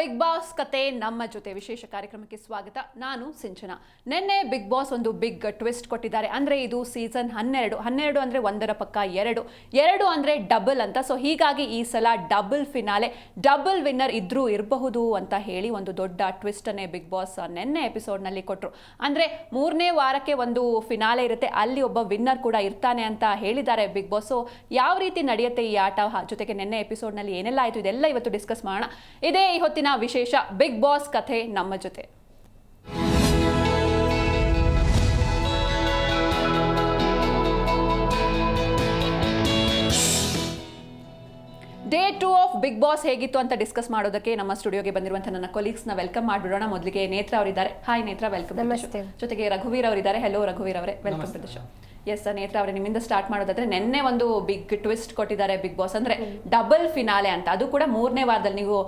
Big boss ಕತೆ ನಮ್ಮ ಜೊತೆ ವಿಶೇಷ ಕಾರ್ಯಕ್ರಮಕ್ಕೆ ಸ್ವಾಗತ. ನಾನು ಸಿಂಚನ. ನಿನ್ನೆ ಬಿಗ್ ಬಾಸ್ ಒಂದು ಬಿಗ್ ಟ್ವಿಸ್ಟ್ ಕೊಟ್ಟಿದ್ದಾರೆ. ಅಂದ್ರೆ ಇದು ಸೀಸನ್ ಹನ್ನೆರಡು. ಹನ್ನೆರಡು ಅಂದ್ರೆ ಒಂದರ ಪಕ್ಕ ಎರಡು. ಎರಡು ಅಂದ್ರೆ ಡಬಲ್ ಅಂತ. ಸೊ ಹೀಗಾಗಿ ಈ ಸಲ ಡಬಲ್ ಫಿನಾಲೆ ಡಬಲ್ ವಿನ್ನರ್ ಇದ್ರೂ ಇರಬಹುದು ಅಂತ ಹೇಳಿ ಒಂದು ದೊಡ್ಡ ಟ್ವಿಸ್ಟ್ ಅನ್ನೇ ಬಿಗ್ ಬಾಸ್ ನಿನ್ನೆ ಎಪಿಸೋಡ್ನಲ್ಲಿ ಕೊಟ್ರು. ಅಂದ್ರೆ ಮೂರನೇ ವಾರಕ್ಕೆ ಒಂದು ಫಿನಾಲೆ ಇರುತ್ತೆ. ಅಲ್ಲಿ ಒಬ್ಬ ವಿನ್ನರ್ ಕೂಡ ಇರ್ತಾನೆ ಅಂತ ಹೇಳಿದ್ದಾರೆ ಬಿಗ್ ಬಾಸ್ ಯಾವ ರೀತಿ ನಡೆಯುತ್ತೆ ಈ ಆಟ? ಜೊತೆಗೆ ನಿನ್ನೆ ಎಪಿಸೋಡ್ನಲ್ಲಿ ಏನೆಲ್ಲ ಆಯ್ತು? ಇದೆಲ್ಲ ಇವತ್ತು ಡಿಸ್ಕಸ್ ಮಾಡೋಣ. ಇದೇ ಈ ಹೊತ್ತಿನ ವಿಶೇಷ ಬಿಗ್ ಬಾಸ್ ಕಥೆ ನಮ್ಮ ಜೊತೆ. Day two of Bigg Boss ಹೇಗಿತ್ತು ಅಂತ ಡಿಸ್ಕಸ್ ಮಾಡೋದಕ್ಕೆ ನಮ್ಮ ಸ್ಟುಡಿಯೋಗೆ ಬಂದಿರುವಂತಹ ನನ್ನ ಕೊಲೀಗ್ಸ್ನ ವೆಲ್ಕಮ್ ಮಾಡಿಬಿಡೋಣ ಮೊದಲಿಗೆ ನೇತ್ರ ಅವರಿದ್ದಾರೆ. ಹಾಯ್ ನೇತ್ರ ವೆಲ್ಕಮ್. ಜೊತೆಗೆ ರಘುವೀರ್ ಅವರಿದ್ದಾರೆ. ಹೆಲೋ ರಘುವೀರ್ ಅವರೇ welcome to the show yes Netra ಅವರೇ ನಿಮ್ಮಿಂದ ಸ್ಟಾರ್ಟ್ ಮಾಡೋದಾದ್ರೆ ನಿನ್ನೆ ಒಂದು ಬಿಗ್ ಟ್ವಿಸ್ಟ್ ಕೊಟ್ಟಿದ್ದಾರೆ ಬಿಗ್ ಬಾಸ್ ಅಂದ್ರೆ ಡಬಲ್ ಫಿನಾಲೆ ಅಂತ. ಅದು ಕೂಡ ಮೂರನೇ ವಾರದಲ್ಲಿ ನೀವು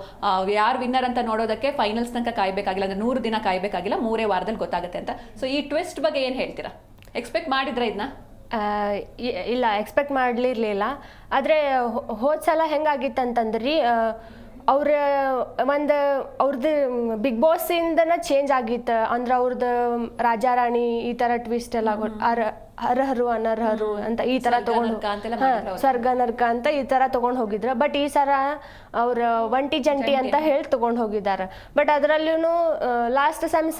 ಯಾರು ವಿನ್ನರ್ ಅಂತ ನೋಡೋದಕ್ಕೆ ಫೈನಲ್ಸ್ ತನಕ ಕಾಯ್ಬೇಕಾಗಿಲ್ಲ ಅಂದ್ರೆ ನೂರು ದಿನ ಕಾಯ್ಬೇಕಾಗಿಲ್ಲ ಮೂರೇ ವಾರದಲ್ಲಿ ಗೊತ್ತಾಗುತ್ತೆ ಅಂತ. ಸೊ ಈ ಟ್ವಿಸ್ಟ್ ಬಗ್ಗೆ ಏನು ಹೇಳ್ತೀರಾ? ಎಕ್ಸ್ಪೆಕ್ಟ್ ಮಾಡಿದ್ರ ಇದನ್ನ ಇಲ್ಲ ಎಕ್ಸ್ಪೆಕ್ಟ್ ಮಾಡಲಿರ್ಲಿಲ್ಲ. ಆದರೆ ಹೋದ ಸಲ ಹೆಂಗಾಗಿತ್ತಂತಂದ್ರಿ ಅವ್ರ ಒಂದು ಅವ್ರದ್ದು ಬಿಗ್ ಬಾಸಿಂದನ ಚೇಂಜ್ ಆಗಿತ್ತು. ಅಂದ್ರೆ ಅವ್ರದ್ದು ರಾಜಾರಾಣಿ ಈ ತರ ಟ್ವಿಸ್ಟ್ ಎಲ್ಲ ಅರ್ಹರು ಅನರ್ಹರು ಅಂತ ಈ ತರ ತಗೊಂಡು ಸ್ವರ್ಗ ನರ್ಕ ಅಂತ ಈ ತರ ತಗೊಂಡು ಹೋಗಿದ್ರು. ಬಟ್ ಈ ಸಲ ಅವ್ರ ಒಂಟಿ ಜಂಟಿ ಅಂತ ಹೇಳಿ ತಗೊಂಡು ಹೋಗಿದ್ದಾರೆ ಬಟ್ ಅದರಲ್ಲೂ ಲಾಸ್ಟ್ ಸೆಮ್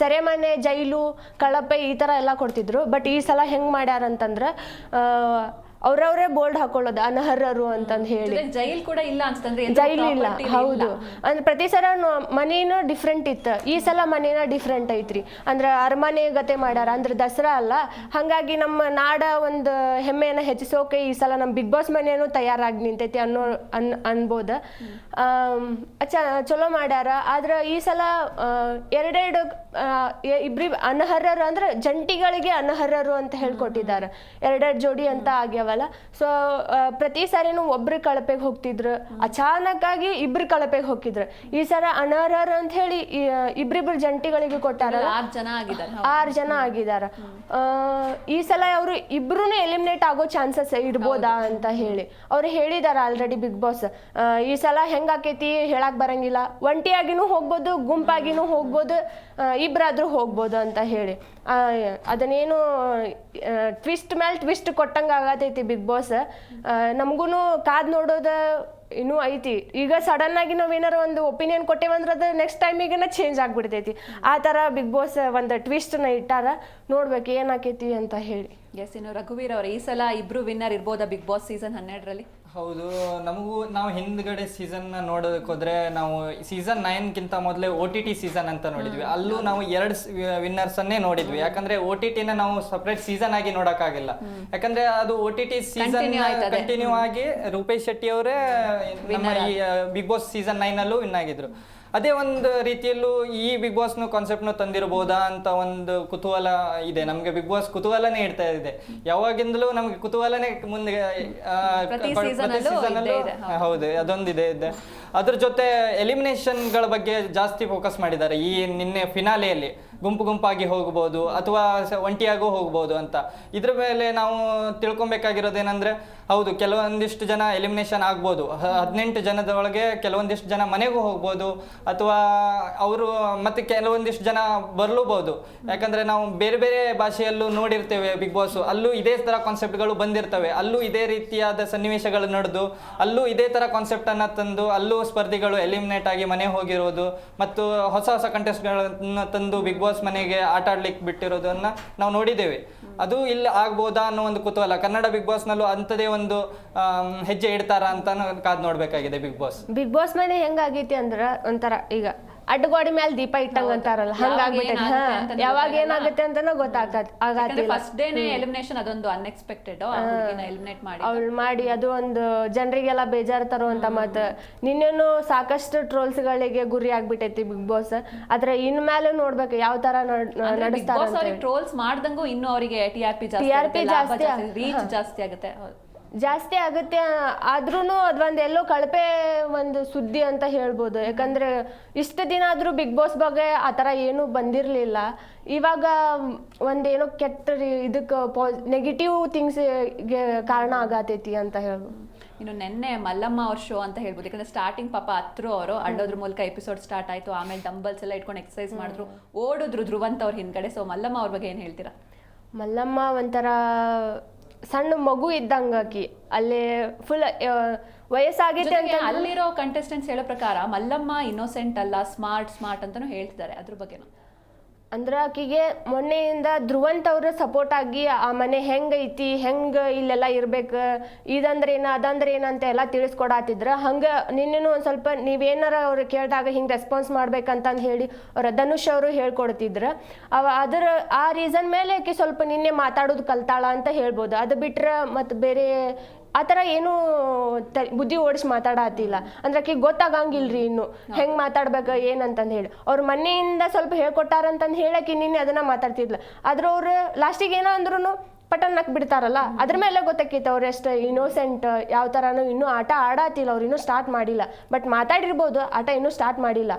ಸೆರೆಮನೆ ಜೈಲು ಕಳಪೆ ಈ ತರ ಎಲ್ಲ ಕೊಡ್ತಿದ್ರು. ಬಟ್ ಈ ಸಲ ಹೆಂಗ್ ಮಾಡ್ಯಾರ ಅಂತಂದ್ರೆ ಅವ್ರವ್ರೇ ಬೋರ್ಡ್ ಹಾಕೊಳ್ಳೋದು ಅನರ್ಹರು ಅಂತಂದು ಹೇಳಿ. ಜೈಲ್ ಕೂಡ ಇಲ್ಲ ಅನ್ಸ್ತಂದ್ರೆ ಜೈಲ್ ಇಲ್ಲ ಹೌದು. ಅಂದ್ರೆ ಪ್ರತಿ ಸಲ ಮನೇನು ಡಿಫ್ರೆಂಟ್ ಇತ್ತು. ಈ ಸಲ ಮನೇನ ಡಿಫ್ರೆಂಟ್ ಐತ್ರಿ. ಅಂದ್ರೆ ಅರಮನೆ ಗತೆ ಮಾಡ್ಯಾರ ಅಂದ್ರೆ ದಸರಾ ಅಲ್ಲ. ಹಂಗಾಗಿ ನಮ್ಮ ನಾಡ ಒಂದು ಹೆಮ್ಮೆಯನ್ನ ಹೆಚ್ಚಿಸೋಕೆ ಈ ಸಲ ನಮ್ಮ ಬಿಗ್ ಬಾಸ್ ಮನೇನು ತಯಾರಾಗಿ ನಿಂತೈತಿ ಅನ್ನೋ ಅನ್ ಅನ್ಬೋದ. ಚಲೋ ಮಾಡ್ಯಾರ. ಆದ್ರೆ ಈ ಸಲ ಎರಡೆರಡು ಇಬ್ರಿ ಅನರ್ಹರು ಅಂದ್ರೆ ಜಂಟಿಗಳಿಗೆ ಅನರ್ಹರು ಅಂತ ಹೇಳ್ಕೊಟ್ಟಿದ್ದಾರೆ. ಎರಡೆರಡು ಜೋಡಿ ಅಂತ ಆಗ್ಯಾವಲ್ಲ. ಸೊ ಪ್ರತಿ ಸಾರಿನೂ ಒಬ್ರು ಕಳಪೆಗೆ ಹೋಗ್ತಿದ್ರು. ಅಚಾನಕ್ ಆಗಿ ಇಬ್ರು ಕಳಪೆಗೆ ಹೋಗಿದ್ರು ಈ ಸಲ ಅನರ್ಹರು ಅಂತ ಹೇಳಿ ಇಬ್ರಿಬ್ರ ಜಂಟಿಗಳಿಗೆ ಕೊಟ್ಟಾರಲ್ಲ ಆರ್ ಜನ ಆಗಿದಾರ ಈ ಸಲ ಅವರು ಇಬ್ರು ಎಲಿಮಿನೇಟ್ ಆಗೋ ಚಾನ್ಸಸ್ ಇರ್ಬೋದಾ ಅಂತ ಹೇಳಿ. ಅವ್ರು ಹೇಳಿದಾರ ಆಲ್ರೆಡಿ ಬಿಗ್ ಬಾಸ್. ಈ ಸಲ ಹೆಂಗಾಕೈತಿ ಹೇಳಕ್ ಬರಂಗಿಲ್ಲ. ಒಂಟಿಯಾಗಿನೂ ಹೋಗ್ಬೋದು ಗುಂಪಾಗಿನೂ ಹೋಗ್ಬೋದು. ಇಬ್ರಾದ್ರೂ ಹೋಗ್ಬೋದು ಅಂತ ಹೇಳಿ. ಅದನ್ನೇನು ಟ್ವಿಸ್ಟ್ ಮೇಲೆ ಟ್ವಿಸ್ಟ್ ಕೊಟ್ಟಂಗೆ ಆಗತೈತಿ ಬಿಗ್ ಬಾಸ್ ನಮಗೂ ಕಾದ್ ನೋಡೋದ ಇನ್ನೂ ಐತಿ. ಈಗ ಸಡನ್ ಆಗಿ ನಾವು ಏನಾರ ಒಂದು ಒಪಿನಿಯನ್ ಕೊಟ್ಟೇವಂದ್ರೆ ಅದು ನೆಕ್ಸ್ಟ್ ಟೈಮಿಗೆನ ಚೇಂಜ್ ಆಗ್ಬಿಡ್ತೈತಿ. ಆ ಥರ ಬಿಗ್ ಬಾಸ್ ಒಂದು ಟ್ವಿಸ್ಟ್ನ ಇಟ್ಟಾರ ನೋಡ್ಬೇಕು ಏನಾಕೈತಿ ಅಂತ ಹೇಳಿ. ಎಸ್ ಇನ್ನು ರಘುವೀರ್ ಅವ್ರ, ಈ ಸಲ ಇಬ್ರು ವಿನ್ನರ್ ಇರ್ಬೋದಾ ಬಿಗ್ ಬಾಸ್ ಸೀಸನ್ ಹನ್ನೆರಡರಲ್ಲಿ? ಹೌದು ನಮಗೂ ನಾವು ಹಿಂದ್ಗಡೆ ಸೀಸನ್ ನೋಡೋದಕ್ಕೆ ಹೋದ್ರೆ ನಾವು ಸೀಸನ್ ನೈನ್ಗಿಂತ ಮೊದಲೇ ಓ ಟಿ ಟಿ ಸೀಸನ್ ಅಂತ ನೋಡಿದ್ವಿ. ಅಲ್ಲೂ ನಾವು ಎರಡು ವಿನ್ನರ್ಸ್ ಅನ್ನೇ ನೋಡಿದ್ವಿ. ಯಾಕಂದ್ರೆ ಓ ಟಿ ಟಿನ ನಾವು ಸಪ್ರೇಟ್ ಸೀಸನ್ ಆಗಿ ನೋಡಕ್ಕಾಗಿಲ್ಲ. ಯಾಕಂದ್ರೆ ಅದು O T T season continue ಆಗಿ ರೂಪೇಶ್ ಶೆಟ್ಟಿ ಅವರೇ ನಮ್ಮ ಈ ಬಿಗ್ ಬಾಸ್ ಸೀಸನ್ ನೈನ್ ಅಲ್ಲೂ ವಿನ್ ಆಗಿದ್ರು. ಅದೇ ಒಂದು ರೀತಿಯಲ್ಲೂ ಈ ಬಿಗ್ ಬಾಸ್ನು ಕಾನ್ಸೆಪ್ಟ್ನು ತಂದಿರಬಹುದಾ ಅಂತ ಒಂದು ಕುತೂಹಲ ಇದೆ. ನಮಗೆ ಬಿಗ್ ಬಾಸ್ ಕುತೂಹಲನೇ ಇಡ್ತಾ ಇದೆ. ಯಾವಾಗಿಂದಲೂ ನಮಗೆ ಕುತೂಹಲನೇ ಮುಂದೆ ಹೌದು. ಅದೊಂದಿದೆ ಇದೆ. ಅದ್ರ ಜೊತೆ ಎಲಿಮಿನೇಷನ್ಗಳ ಬಗ್ಗೆ ಜಾಸ್ತಿ ಫೋಕಸ್ ಮಾಡಿದ್ದಾರೆ. ಈ ನಿನ್ನೆ ಫಿನಾಲೆಯಲ್ಲಿ ಗುಂಪು ಗುಂಪಾಗಿ ಹೋಗ್ಬೋದು ಅಥವಾ ಒಂಟಿಯಾಗೂ ಹೋಗ್ಬೋದು ಅಂತ. ಇದ್ರ ಮೇಲೆ ನಾವು ತಿಳ್ಕೊಬೇಕಾಗಿರೋದೇನಂದ್ರೆ ಹೌದು, ಕೆಲವೊಂದಿಷ್ಟು ಜನ ಎಲಿಮಿನೇಷನ್ ಆಗ್ಬೋದು. ಹದಿನೆಂಟು ಜನದೊಳಗೆ ಕೆಲವೊಂದಿಷ್ಟು ಜನ ಮನೆಗೂ ಹೋಗ್ಬೋದು, ಅಥವಾ ಅವರು ಮತ್ತೆ ಕೆಲವೊಂದಿಷ್ಟು ಜನ ಬರಲೂಬೋದು. ಯಾಕಂದ್ರೆ ನಾವು ಬೇರೆ ಬೇರೆ ಭಾಷೆಯಲ್ಲೂ ನೋಡಿರ್ತೇವೆ ಬಿಗ್ ಬಾಸ್ ಅಲ್ಲೂ ಇದೇ ತರ ಕಾನ್ಸೆಪ್ಟ್ಗಳು ಬಂದಿರ್ತವೆ. ಅಲ್ಲೂ ಇದೇ ರೀತಿಯಾದ ಸನ್ನಿವೇಶಗಳು ನಡೆದು, ಅಲ್ಲೂ ಇದೇ ತರ ಕಾನ್ಸೆಪ್ಟ್ ಅನ್ನ ತಂದು, ಅಲ್ಲೂ ಸ್ಪರ್ಧಿಗಳು ಎಲಿಮಿನೇಟ್ ಆಗಿ ಮನೆ ಹೋಗಿರೋದು, ಮತ್ತು ಹೊಸ ಹೊಸ ಕಂಟೆಸ್ಟ್ಗಳನ್ನು ತಂದು ಬಿಗ್ ಬಾಸ್ ಮನೆಗೆ ಆಟ ಆಡ್ಲಿಕ್ಕೆ ಬಿಟ್ಟಿರೋದನ್ನ ನಾವು ನೋಡಿದ್ದೇವೆ. ಅದು ಇಲ್ಲಿ ಆಗ್ಬೋದಾ ಅನ್ನೋ ಒಂದು ಕುತೂಹಲ. ಕನ್ನಡ ಬಿಗ್ ಬಾಸ್ನಲ್ಲೂ ಅಂಥದೇ ಒಂದು ಹೆಜ್ಜೆ ಇಡ್ತಾರಾ ಅಂತ ಕಾದ್ ನೋಡ್ಬೇಕಾಗಿದೆ ಬಿಗ್ ಬಾಸ್ ಬಿಗ್ ಬಾಸ್ ಮನೆ ಹೆಂಗಾಗೈತಿ ಅಂದ್ರ ಒಂಥರ ಈಗ ಅಡ್ಡಗೋಡಿ ಮೇಲೆ ದೀಪ ಇಟ್ಟಂಗ ಅಂತಾರಲ್ಲ ಹಂಗಾಗ್ಬಿಟ್ಟೈತಿ ಹಾ ಯಾವಾಗ. ಏನಾಗುತ್ತೆ ಅಂತಾನೂ ಗೊತ್ತಾಗತ್ ಆಗತ್ತಿಲ್ಲ ಫಸ್ಟ್ ಡೇನೆ ಎಲಿಮಿನೇಷನ್ ಅದೊಂದು ಅನ್ಎಕ್ಸ್ಪೆಕ್ಟೆಡ್ ಎಲಿಮಿನೇಟ್ ಮಾಡಿ ಅವಳು ಮಾಡಿ ಅದು ಒಂದು ಜನರಿಗೆಲ್ಲ ಬೇಜಾರು ತರುವಂತ ಮಾತು. ನಿನ್ನೇನು ಸಾಕಷ್ಟು ಟ್ರೋಲ್ಸ್ಗಳಿಗೆ ಗುರಿ ಆಗ್ಬಿಟ್ಟೈತಿ ಬಿಗ್ ಬಾಸ್ ಆದ್ರೆ ಇನ್ಮೇಲೆ ನೋಡ್ಬೇಕು ಯಾವ ತರ ನಡೆಸ್ತಾರೆ ಅಂತ ಟ್ರೋಲ್ಸ್ ಮಾಡ್ದಂಗೂ ಇನ್ನು ಅವರಿಗೆ ಟಿ ಆರ್ ಪಿ ಜಾಸ್ತಿ TRP ಜಾಸ್ತಿ ರೀಚ್ ಜಾಸ್ತಿ ಆಗುತ್ತೆ. ಜಾಸ್ತಿ ಆಗುತ್ತೆ ಆದ್ರೂ ಅದೊಂದು ಎಲ್ಲೋ ಕಳಪೆ ಒಂದು ಸುದ್ದಿ ಅಂತ ಹೇಳ್ಬೋದು. ಯಾಕಂದ್ರೆ ಇಷ್ಟು ದಿನ ಆದ್ರೂ ಬಿಗ್ ಬಾಸ್ ಬಗ್ಗೆ ಆ ಥರ ಏನೂ ಬಂದಿರಲಿಲ್ಲ. ಇವಾಗ ಒಂದೇನೋ ಕೆಟ್ಟ ಇದಕ್ಕೆ ಪಾಸ್ ನೆಗೆಟಿವ್ ಥಿಂಗ್ಸ್ಗೆ ಕಾರಣ ಆಗತೈತಿ ಅಂತ ಹೇಳ್ಬೋದು ಇನ್ನು ನೆನ್ನೆ ಮಲ್ಲಮ್ಮ ಅವ್ರ ಶೋ ಅಂತ ಹೇಳ್ಬೋದು. ಯಾಕಂದ್ರೆ ಸ್ಟಾರ್ಟಿಂಗ್ ಪಾಪ ಹತ್ರು ಅವರು ಅಳ್ಳೋದ್ರ ಮೂಲಕ ಎಪಿಸೋಡ್ ಸ್ಟಾರ್ಟ್ ಆಯ್ತು. ಆಮೇಲೆ ಡಂಬಲ್ಸ್ ಎಲ್ಲ ಇಟ್ಕೊಂಡು ಎಕ್ಸಸೈಸ್ ಮಾಡಿದ್ರು. ಓಡಿದ್ರು ಧ್ರುವಂತ ಅವ್ರ ಹಿಂದ್ಗಡೆ. ಸೊ ಮಲ್ಲಮ್ಮ ಅವ್ರ ಬಗ್ಗೆ ಏನು ಹೇಳ್ತೀರಾ? ಮಲ್ಲಮ್ಮ ಒಂಥರ ಸಣ್ಣ ಮಗು ಇದ್ದಂಗ ಅಲ್ಲೇ ಅಲ್ಲಿ ಫುಲ್ ವಯಸ್ಸಾಗಿದೆ ಅಂತ ಅಲ್ಲಿರೋ ಕಂಟೆಸ್ಟೆಂಟ್ಸ್ ಹೇಳೋ ಪ್ರಕಾರ ಮಲ್ಲಮ್ಮ ಇನ್ನೋಸೆಂಟ್ ಅಲ್ಲ ಸ್ಮಾರ್ಟ್ ಸ್ಮಾರ್ಟ್ ಅಂತಾನು ಹೇಳ್ತಿದ್ದಾರೆ ಅದ್ರ ಬಗ್ಗೆನು. ಅಂದ್ರೆ ಆಕಿಗೆ ಮೊನ್ನೆಯಿಂದ ಧ್ರುವಂತ್ ಅವ್ರ ಸಪೋರ್ಟ್ ಆಗಿ ಆ ಮನೆ ಹೆಂಗೈತಿ ಹೆಂಗ ಇಲ್ಲೆಲ್ಲ ಇರ್ಬೇಕು, ಇದಂದ್ರೆ ಏನ, ಅದಂದ್ರೆ ಏನ ಅಂತ ಎಲ್ಲ ತಿಳಿಸ್ಕೊಡಾತಿದ್ರ. ಹಂಗ ನಿನ್ನೇನು ಒಂದ್ ಸ್ವಲ್ಪ ನೀವೇನಾರ ಅವ್ರು ಕೇಳಿದಾಗ ಹಿಂಗ್ ರೆಸ್ಪಾನ್ಸ್ ಮಾಡ್ಬೇಕಂತಂದ್ ಹೇಳಿ ಅವ್ರ ಧನುಷ್ ಅವರು ಹೇಳ್ಕೊಡ್ತಿದ್ರ. ಅವ ಅದರ ಆ ರೀಸನ್ ಮೇಲೆ ಆಕಿ ಸ್ವಲ್ಪ ನಿನ್ನೆ ಮಾತಾಡೋದು ಕಲ್ತಾಳ ಅಂತ ಹೇಳ್ಬೋದು. ಅದು ಬಿಟ್ರೆ ಮತ್ತೆ ಬೇರೆ ಆ ಥರ ಏನೂ ತ ಬುದ್ಧಿ ಓಡಿಸಿ ಮಾತಾಡತ್ತಿಲ್ಲ ಅಂದ್ರೆ ಆಕಿಗೆ ಗೊತ್ತಾಗಂಗಿಲ್ರಿ ಇನ್ನು. ಹೆಂಗ್ ಮಾತಾಡ್ಬೇಕು ಏನಂತಂದು ಹೇಳಿ. ಅವ್ರ ಮನೆಯಿಂದ ಸ್ವಲ್ಪ ಹೇಳ್ಕೊಟ್ಟಾರಂತಂದು ಹೇಳಕ್ಕೆ ನಿನ್ನೆ ಅದನ್ನ ಮಾತಾಡ್ತಿದ್ಲ. ಆದ್ರೆ ಅವ್ರು ಲಾಸ್ಟಿಗೆ ಏನೋ ಅಂದ್ರೂ ಪಟನ್ ನಕ್ ಬಿಡ್ತಾರಲ್ಲ. ಅದ್ರ ಮೇಲೆ ಗೊತ್ತಾಕೈತೆ ಅವ್ರು ಎಷ್ಟು ಇನ್ನೋಸೆಂಟ್ ಯಾವ ಥರನೂ ಇನ್ನೂ ಆಟ ಆಡತ್ತಿಲ್ಲ ಅವ್ರು ಇನ್ನೂ ಸ್ಟಾರ್ಟ್ ಮಾಡಿಲ್ಲ. ಬಟ್ ಮಾತಾಡಿರ್ಬೋದು ಆಟ ಇನ್ನೂ ಸ್ಟಾರ್ಟ್ ಮಾಡಿಲ್ಲ.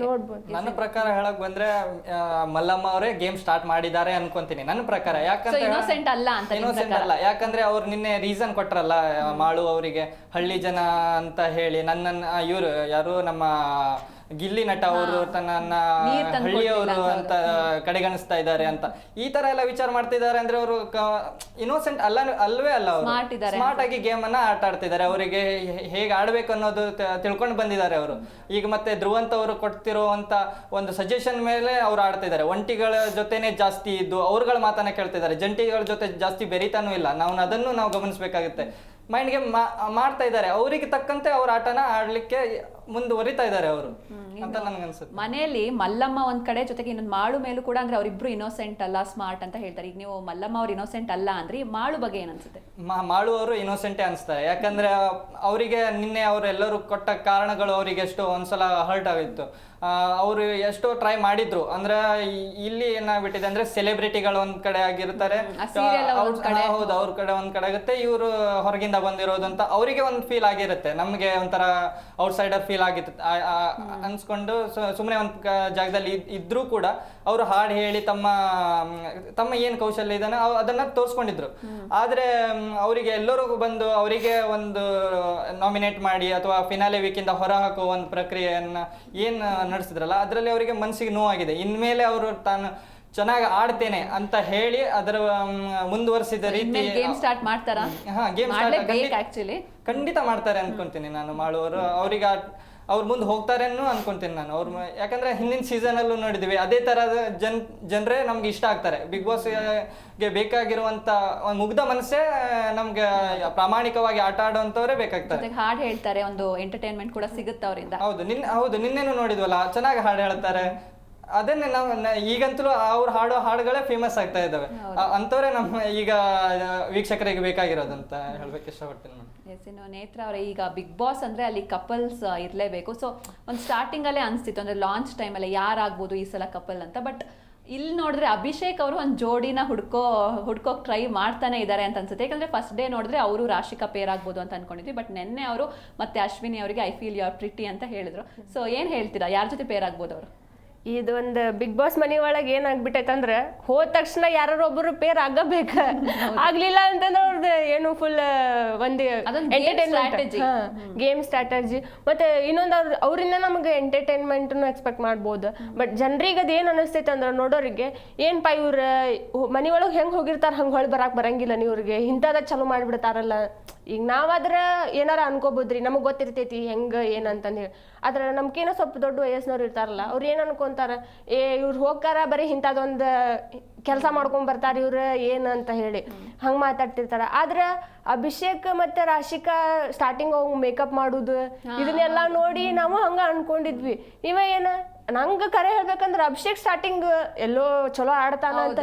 ನೋಡ್ಬೋದು ನನ್ನ ಪ್ರಕಾರ ಹೇಳಕ್ ಬಂದ್ರೆ ಆ, ಮಲ್ಲಮ್ಮ ಅವರೇ ಗೇಮ್ ಸ್ಟಾರ್ಟ್ ಮಾಡಿದ್ದಾರೆ ಅನ್ಕೊಂತೀನಿ. ನನ್ನ ಪ್ರಕಾರ ಯಾಕಂದ್ರೆ ಇನ್ನೋಸೆಂಟ್ ಅಲ್ಲ ಅಂತ ನಿಮ್ ಇನ್ನೋಸೆಂಟ್ ಪ್ರಕಾರ? ಅಲ್ಲ. ಯಾಕಂದ್ರೆ ಅವ್ರು ನಿನ್ನೆ ರೀಸನ್ ಕೊಟ್ರಲ್ಲ ಆ, ಮಾಳು ಅವರಿಗೆ ಹಳ್ಳಿ ಜನ ಅಂತ ಹೇಳಿ ನನ್ನನ್ನ ಇವರು ಯಾರು ನಮ್ಮ ಗಿಲ್ಲಿ ನಟ ಅವರು ತಂದ್ಕೊಡ್ಲಿಲ್ಲ ಹಳ್ಳಿಯವರು ಅಂತ ಕಡೆಗಣಿಸ್ತಾ ಇದ್ದಾರೆ ಅಂತ. ಈ ತರ ಎಲ್ಲ ವಿಚಾರ ಮಾಡ್ತಿದ್ದಾರೆ ಅಂದ್ರೆ ಅವರು ಇನ್ನೋಸೆಂಟ್ ಅಲ್ಲ ಅಲ್ವೇ ಅಲ್ಲ ಅವರು. ಸ್ಮಾರ್ಟ್ ಆಗಿ ಗೇಮ್ ಅನ್ನ ಆಟ ಆಡ್ತಿದ್ದಾರೆ. ಅವರಿಗೆ ಹೇಗೆ ಆಡ್ಬೇಕು ಅನ್ನೋದು ತಿಳ್ಕೊಂಡು ಬಂದಿದ್ದಾರೆ ಅವರು. ಈಗ ಮತ್ತೆ ಧ್ರುವಂತ ಅವರು ಕೊಡ್ತಿರುವಂತ ಒಂದು ಸಜೆಷನ್ ಮೇಲೆ ಅವ್ರು ಆಡ್ತಿದ್ದಾರೆ. ಒಂಟಿಗಳ ಜೊತೆನೆ ಜಾಸ್ತಿ ಇದ್ದು ಅವ್ರಗಳ ಮಾತನ್ನ ಕೇಳ್ತಿದ್ದಾರೆ. ಜಂಟಿಗಳ ಜೊತೆ ಜಾಸ್ತಿ ಬೆರಿತಾನೂ ಇಲ್ಲ. ನಾವು ಅದನ್ನು ನಾವು ಗಮನಿಸಬೇಕಾಗುತ್ತೆ. ಮೈಂಡ್ಗೆ ಮಾಡ್ತಾ ಇದ್ದಾರೆ. ಅವರಿಗೆ ತಕ್ಕಂತೆ ಅವ್ರ ಆಟನ ಆಡ್ಲಿಕ್ಕೆ ಮುಂದುವರಿತಾ ಇದ್ದಾರೆ ಅವರು. ಅಂತ ನನ್ಗನ್ಸುತ್ತೆ. ಮನೆಯಲ್ಲಿ ಮಲ್ಲಮ್ಮ ಒಂದ್ ಕಡೆ ಜೊತೆಗೆ ಇನ್ನೊಂದು ಮಾಳು ಮೇಲೂ ಕೂಡ ಅಂದ್ರೆ ಅವರಿಬ್ರು ಇನೋಸೆಂಟ್ ಅಲ್ಲ ಸ್ಮಾರ್ಟ್ ಅಂತ ಹೇಳ್ತಾರೆ. ಈಗ ನೀವು ಮಲ್ಲಮ್ಮ ಅವ್ರು ಇನೋಸೆಂಟ್ ಅಲ್ಲ ಅಂದ್ರೆ ಮಾಳು ಬಗ್ಗೆ ಏನನ್ಸುತ್ತೆ? ಮಾಳು ಅವರು ಇನೋಸೆಂಟ್ ಅನಿಸ್ತಾರೆ ಯಾಕಂದ್ರೆ ಅವರಿಗೆ ನಿನ್ನೆ ಅವರೆಲ್ಲರೂ ಕೊಟ್ಟ ಕಾರಣಗಳು ಅವರಿಗೆ ಎಷ್ಟೋ ಒಂದ್ಸಲ ಹರ್ಟ್ ಆಗಿತ್ತು. ಅವರು ಎಷ್ಟೋ ಟ್ರೈ ಮಾಡಿದ್ರು. ಅಂದ್ರೆ ಇಲ್ಲಿ ಏನಾಗ್ಬಿಟ್ಟಿದೆ ಅಂದ್ರೆ ಸೆಲೆಬ್ರಿಟಿಗಳು ಒಂದ್ ಕಡೆ ಆಗಿರ್ತಾರೆ. ಹೌದು ಅವ್ರ ಕಡೆ ಒಂದ್ ಕಡೆ ಆಗುತ್ತೆ. ಇವರು ಹೊರಗಿಂದ ಬಂದಿರೋದು ಅಂತ ಅವರಿಗೆ ಒಂದು ಫೀಲ್ ಆಗಿರುತ್ತೆ. ನಮ್ಗೆ ಒಂಥರ ಔಟ್ಸೈಡರ್ ಫೀಲ್ ಆಗಿತ್ತು ಆ- ಆ- ಅನ್ಸ್ಕೊಂಡು ಸುಮ್ಮನೆ ಒಂದ್ ಜಾಗದಲ್ಲಿ ಇದ್- ಇದ್ರೂ ಕೂಡ ಅವರು ಹಾಡು ಹೇಳಿ ತಮ್ಮ ತಮ್ಮ ಏನ್ ಕೌಶಲ್ಯ ಇದನ್ನ ಅದನ್ನ ತೋರಿಸ್ಕೊಂಡಿದ್ರು. ಆದ್ರೆ ಅವರಿಗೆ ಎಲ್ಲರೂ ಬಂದು ಅವರಿಗೆ ಒಂದು ನಾಮಿನೇಟ್ ಮಾಡಿ ಅಥವಾ ಫಿನಾಲೆ ವೀಕಿಂದ ಹೊರ ಹಾಕುವ ಒಂದು ಪ್ರಕ್ರಿಯೆಯನ್ನ ಏನ್ ನಡೆಸಿದ್ರಲ್ಲ ಅದರಲ್ಲಿ ಅವರಿಗೆ ಮನಸ್ಸಿಗೆ ನೋವಾಗಿದೆ. ಇನ್ಮೇಲೆ ಅವರು ತಾನು ಚೆನ್ನಾಗಿ ಆಡ್ತೇನೆ ಅಂತ ಹೇಳಿ ಅದರ ಮುಂದುವರಿಸಿದ ರೀತಿ ಗೇಮ್ ಸ್ಟಾರ್ಟ್ ಮಾಡ್ತಾರಾ? ಹಾ ಗೇಮ್ ಸ್ಟಾರ್ಟ್ ಆಕ್ಚುಲಿ ಖಂಡಿತ ಮಾಡ್ತಾರೆ ಅನ್ಕೊಂತೀನಿ ನಾನು ಮಾಡುವವರು ಅವ್ರಿಗೆ ಅವ್ರ ಮುಂದೆ ಹೋಗ್ತಾರೆ ಅನ್ನೂ ಅನ್ಕೊಂತೀನಿ ನಾನು. ಅವ್ರ ಯಾಕಂದ್ರೆ ಹಿಂದಿನ ಸೀಸನ್ ಅಲ್ಲೂ ನೋಡಿದ್ವಿ ಅದೇ ತರದ ಜನ್ ಜನರೇ ನಮ್ಗೆ ಇಷ್ಟ ಆಗ್ತಾರೆ. ಬಿಗ್ ಬಾಸ್ಗೆ ಬೇಕಾಗಿರುವಂತ ಒಂದ್ ಮುಗ್ಧ ಮನಸ್ಸೇ ನಮ್ಗೆ ಪ್ರಾಮಾಣಿಕವಾಗಿ ಆಟ ಆಡುವಂಥವ್ರೆ ಬೇಕಾಗ್ತಾರೆ. ಹಾಡು ಹಾಡ್ ಹೇಳ್ತಾರೆ ಒಂದು ಎಂಟರ್ಟೈನ್ಮೆಂಟ್ ಕೂಡ ಸಿಗುತ್ತೆ ಅವರಿಂದ. ಹೌದು ನಿನ್ನೆ ಹೌದು ನಿನ್ನೆನೂ ನೋಡಿದ್ವಲ್ಲ ಚೆನ್ನಾಗಿ ಹಾಡು ಹೇಳ್ತಾರೆ. ಅದನ್ನೇ ನಾವು ಈಗಂತಲೂ ಅವ್ರು ಹಾಡೋ ಹಾಡುಗಳೇ ಫೇಮಸ್ ಆಗ್ತಾ ಇದ್ದಾವೆ. ಅಂತವ್ರೆ ನಮ್ಮ ಈಗ ವೀಕ್ಷಕರಿಗೆ ಬೇಕಾಗಿರೋದಂತ ಹೇಳ್ಬೇಕು ಇಷ್ಟಪಡ್ತೀನಿ ಎಸ್ ಇನ್ನು ನೇತ್ರ ಅವರೇ ಈಗ ಬಿಗ್ ಬಾಸ್ ಅಂದ್ರೆ ಅಲ್ಲಿ ಕಪಲ್ಸ್ ಇರಲೇಬೇಕು. ಸೊ ಒಂದು ಸ್ಟಾರ್ಟಿಂಗಲ್ಲೇ ಅನಿಸ್ತಿತ್ತು. ಅಂದ್ರೆ ಲಾಂಚ್ ಟೈಮಲ್ಲಿ ಯಾರಾಗ್ಬೋದು ಈ ಸಲ ಕಪಲ್ ಅಂತ. ಬಟ್ ಇಲ್ಲಿ ನೋಡಿದ್ರೆ ಅಭಿಷೇಕ್ ಅವರು ಒಂದು ಜೋಡಿನ ಹುಡ್ಕೋ ಹುಡ್ಕೋಕ್ ಟ್ರೈ ಮಾಡ್ತಾನೆ ಇದ್ದಾರೆ ಅಂತ ಅನ್ಸುತ್ತೆ. ಯಾಕಂದ್ರೆ ಫಸ್ಟ್ ಡೇ ನೋಡಿದ್ರೆ ಅವರು ರಾಶಿಕಾ ಪೇರ್ ಆಗ್ಬೋದು ಅಂತ ಅನ್ಕೊಂಡಿದ್ವಿ. ಬಟ್ ನಿನ್ನೆ ಅವರು ಮತ್ತೆ ಅಶ್ವಿನಿ ಅವರಿಗೆ ಐ ಫೀಲ್ ಯುವರ್ ಪ್ರಿಟಿ ಅಂತ ಹೇಳಿದ್ರು. ಸೊ ಏನು ಹೇಳ್ತೀರಾ? ಯಾರ ಜೊತೆ ಪೇರ್ ಆಗ್ಬೋದು ಅವರು? ಇದು ಒಂದು ಬಿಗ್ ಬಾಸ್ ಮನಿ ಒಳಗೆ ಏನಾಗ್ಬಿಟ್ಟೈತೆ ಅಂದ್ರೆ ಹೋದ ತಕ್ಷಣ ಯಾರು ಒಬ್ಬರು ಪೇರ್ ಆಗಬೇಕ. ಆಗ್ಲಿಲ್ಲ ಅಂತಂದ್ರೆ ಅವ್ರದ್ದು ಏನು ಫುಲ್ ಒಂದು ಎಂಟರ್ಟೈನ್ಮೆಂಟ್ ಗೇಮ್ ಸ್ಟ್ರಾಟಜಿ ಮತ್ತೆ ಇನ್ನೊಂದು ಅವ್ರ ಅವರಿಂದ ನಮಗೆ ಎಂಟರ್ಟೈನ್ಮೆಂಟ್ ಎಕ್ಸ್ಪೆಕ್ಟ್ ಮಾಡ್ಬೋದು. ಬಟ್ ಜನರಿಗೆ ಅದು ಏನು ಅನಿಸ್ತೈತೆ ಅಂದ್ರೆ ನೋಡೋರಿಗೆ ಏನಪ್ಪ ಇವ್ರ ಮನಿ ಒಳಗೆ ಹೆಂಗೆ ಹೋಗಿರ್ತಾರ ಹಂಗೆ ಹೊಳ್ ಬರಾಕ್ ಬರಂಗಿಲ್ಲ ನೀವ್ರಿಗೆ. ಇಂಥದ ಚಲೋ ಮಾಡ್ಬಿಡ್ತಾರಲ್ಲ. ಈಗ ನಾವಾದ್ರ ಏನಾರ ಅನ್ಕೋಬೋದ್ರಿ? ನಮಗೆ ಗೊತ್ತಿರ್ತೈತಿ ಹೆಂಗೆ ಏನಂತಂದು ಹೇಳಿ. ಆದ್ರ ನಮ್ಕೇನ ಸ್ವಲ್ಪ ದೊಡ್ಡ ವಯಸ್ಸಿನವ್ರು ಇರ್ತಾರಲ್ಲ ಅವ್ರು ಏನು ಅನ್ಕೊಂತಾರ? ಏ ಇವ್ರು ಹೋಗ್ತಾರ ಬರೀ ಇಂಥದ್ದೊಂದು ಕೆಲಸ ಮಾಡ್ಕೊಂಡ್ ಬರ್ತಾರ ಇವ್ರ ಏನು ಅಂತ ಹೇಳಿ. ಹಂಗೆ ಮಾತಾಡ್ತಿರ್ತಾರ. ಆದ್ರ ಅಭಿಷೇಕ್ ಮತ್ತೆ ರಾಶಿಕಾ ಸ್ಟಾರ್ಟಿಂಗ್ ಅವ್ ಮೇಕಪ್ ಮಾಡುದು ಇದನ್ನೆಲ್ಲ ನೋಡಿ ನಾವು ಹಂಗ ಅನ್ಕೊಂಡಿದ್ವಿ. ಇವ ಏನ? ನಂಗೆ ಕರೆ ಹೇಳ್ಬೇಕಂದ್ರೆ ಅಭಿಷೇಕ್ ಸ್ಟಾರ್ಟಿಂಗ್ ಎಲ್ಲೋ ಚಲೋ ಆಡ್ತಾನ ಅಂತ.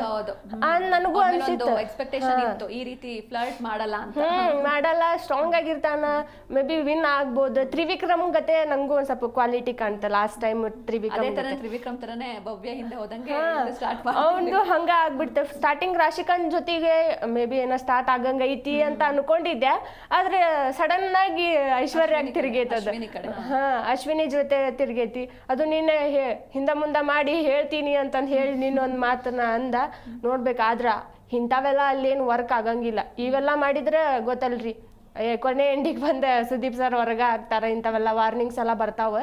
ನನಗೂ ಅನ್ಸಿತ್ತು. ಎಕ್ಸ್ಪೆಕ್ಟೇಷನ್ ಇತ್ತು ಈ ರೀತಿ ಫ್ಲರ್ಟ್ ಮಾಡಲ್ಲ ಅಂತ. ಮಾಡಲ್ಲ ಸ್ಟ್ರಾಂಗ್ ಆಗಿರ್ತಾನ. ಮೇ ಬಿ ವಿನ್ ಆಗ್ಬೋದು. ತ್ರಿವಿಕ್ರಮ್ ಗತೆ ನಂಗೂ ಒಂದ್ ಸ್ವಲ್ಪ ಕ್ವಾಲಿಟಿ ಕಾಣ್ತ. ಲಾಸ್ಟ್ ಟೈಮ್ ತ್ರಿವಿಕ್ರಮ್ ತರ ತ್ರಿವಿಕ್ರಮ್ ತರನೇ ಭವ್ಯ ಹಿಂದೆ ಹೋದಂಗೆ ಸ್ಟಾರ್ಟ್ ಅವನು ಹಂಗ ಆಗ್ಬಿಡ್ತ. ಸ್ಟಾರ್ಟಿಂಗ್ ರಾಶಿಕಾಂತ್ ಜೊತೆಗೆ ಮೇ ಬಿ ಏನೋ ಸ್ಟಾರ್ಟ್ ಆಗಂಗ ಐತಿ ಅಂತ ಅನ್ಕೊಂಡಿದ್ದೆ. ಆದ್ರೆ ಸಡನ್ ಆಗಿ ಐಶ್ವರ್ಯ ತಿರುಗೈತದ. ಹಾ ಅಶ್ವಿನಿ ಜೊತೆ ತಿರುಗೈತಿ. ಅದು ನಿನ್ನೆ ಹೇ- ಹಿಂದ ಮುಂದ ಮಾಡಿ ಹೇಳ್ತೀನಿ ಅಂತಂದು ಹೇಳಿ ನಿನ್ನೊಂದು ಮಾತನ್ನ ಅಂದ. ನೋಡ್ಬೇಕಾದ್ರ ಇಂಥವೆಲ್ಲ ಅಲ್ಲೇನು ವರ್ಕ್ ಆಗಂಗಿಲ್ಲ. ಇವೆಲ್ಲ ಮಾಡಿದ್ರೆ ಗೊತ್ತಲ್ರಿ. ಕೊನೆ ಎಂಡಿಗೆ ಬಂದ ಸುದೀಪ್ ಸರ್ ಹೊರಗೆ ಆಗ್ತಾರೆ ಇಂಥವೆಲ್ಲ ವಾರ್ನಿಂಗ್ಸ್ ಎಲ್ಲ ಬರ್ತಾವೆ.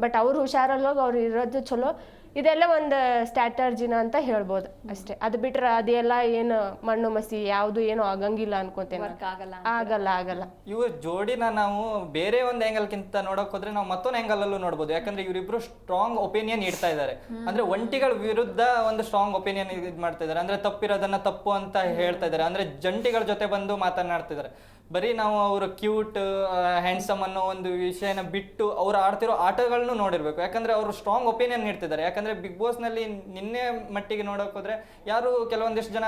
ಬಟ್ ಅವ್ರು ಹುಷಾರಲ್ಲೋಗಿ ಅವ್ರು ಇರೋದು ಚಲೋ. ಇದೆಲ್ಲ ಒಂದು ಸ್ಟ್ರಾಟರ್ಜಿನ ಅಂತ ಹೇಳ್ಬೋದು ಅಷ್ಟೇ. ಅದು ಬಿಟ್ರೆ ಅದೆಲ್ಲ ಏನು ಮಣ್ಣು ಮಸಿ ಯಾವುದು ಏನು ಆಗಂಗಿಲ್ಲ ಅನ್ಕೋತೇನೆ ಆಗಲ್ಲ ಆಗಲ್ಲ ಇವ್ರ ಜೋಡಿನ ನಾವು ಬೇರೆ ಒಂದು ಆಂಗಲ್ಕಿಂತ ನೋಡಕ್ ಹೋದ್ರೆ ನಾವು ಮತ್ತೊಂದು ಆಂಗಲ್ ಅಲ್ಲೂ ನೋಡ್ಬೋದು. ಯಾಕಂದ್ರೆ ಇವರಿಬ್ರು ಸ್ಟ್ರಾಂಗ್ ಒಪಿನಿಯನ್ ಇಡ್ತಾ ಇದ್ದಾರೆ. ಅಂದ್ರೆ ಒಂಟಿಗಳ ವಿರುದ್ಧ ಒಂದು ಸ್ಟ್ರಾಂಗ್ ಒಪಿನಿಯನ್ ಇದು ಮಾಡ್ತಾ ಇದ್ದಾರೆ. ಅಂದ್ರೆ ತಪ್ಪಿರೋದನ್ನ ತಪ್ಪು ಅಂತ ಹೇಳ್ತಾ ಇದ್ದಾರೆ. ಅಂದ್ರೆ ಜಂಟಿಗಳ ಜೊತೆ ಬಂದು ಮಾತನಾಡ್ತಿದ್ದಾರೆ ಬರೀ ನಾವು ಅವರು ಕ್ಯೂಟ್ ಹ್ಯಾಂಡ್ಸಮ್ ಅನ್ನೋ ಒಂದು ವಿಷಯನ ಬಿಟ್ಟು ಅವ್ರು ಆಡ್ತಿರೋ ಆಟಗಳನ್ನು ನೋಡಿರ್ಬೇಕು. ಯಾಕಂದ್ರೆ ಅವರು ಸ್ಟ್ರಾಂಗ್ ಒಪಿನಿಯನ್ ನೀಡ್ತಿದ್ದಾರೆ. ಯಾಕಂದ್ರೆ ಬಿಗ್ ಬಾಸ್ನಲ್ಲಿ ನಿನ್ನೆ ಮಟ್ಟಿಗೆ ನೋಡಕ್ ಹೋದ್ರೆ ಯಾರು ಕೆಲವೊಂದಿಷ್ಟು ಜನ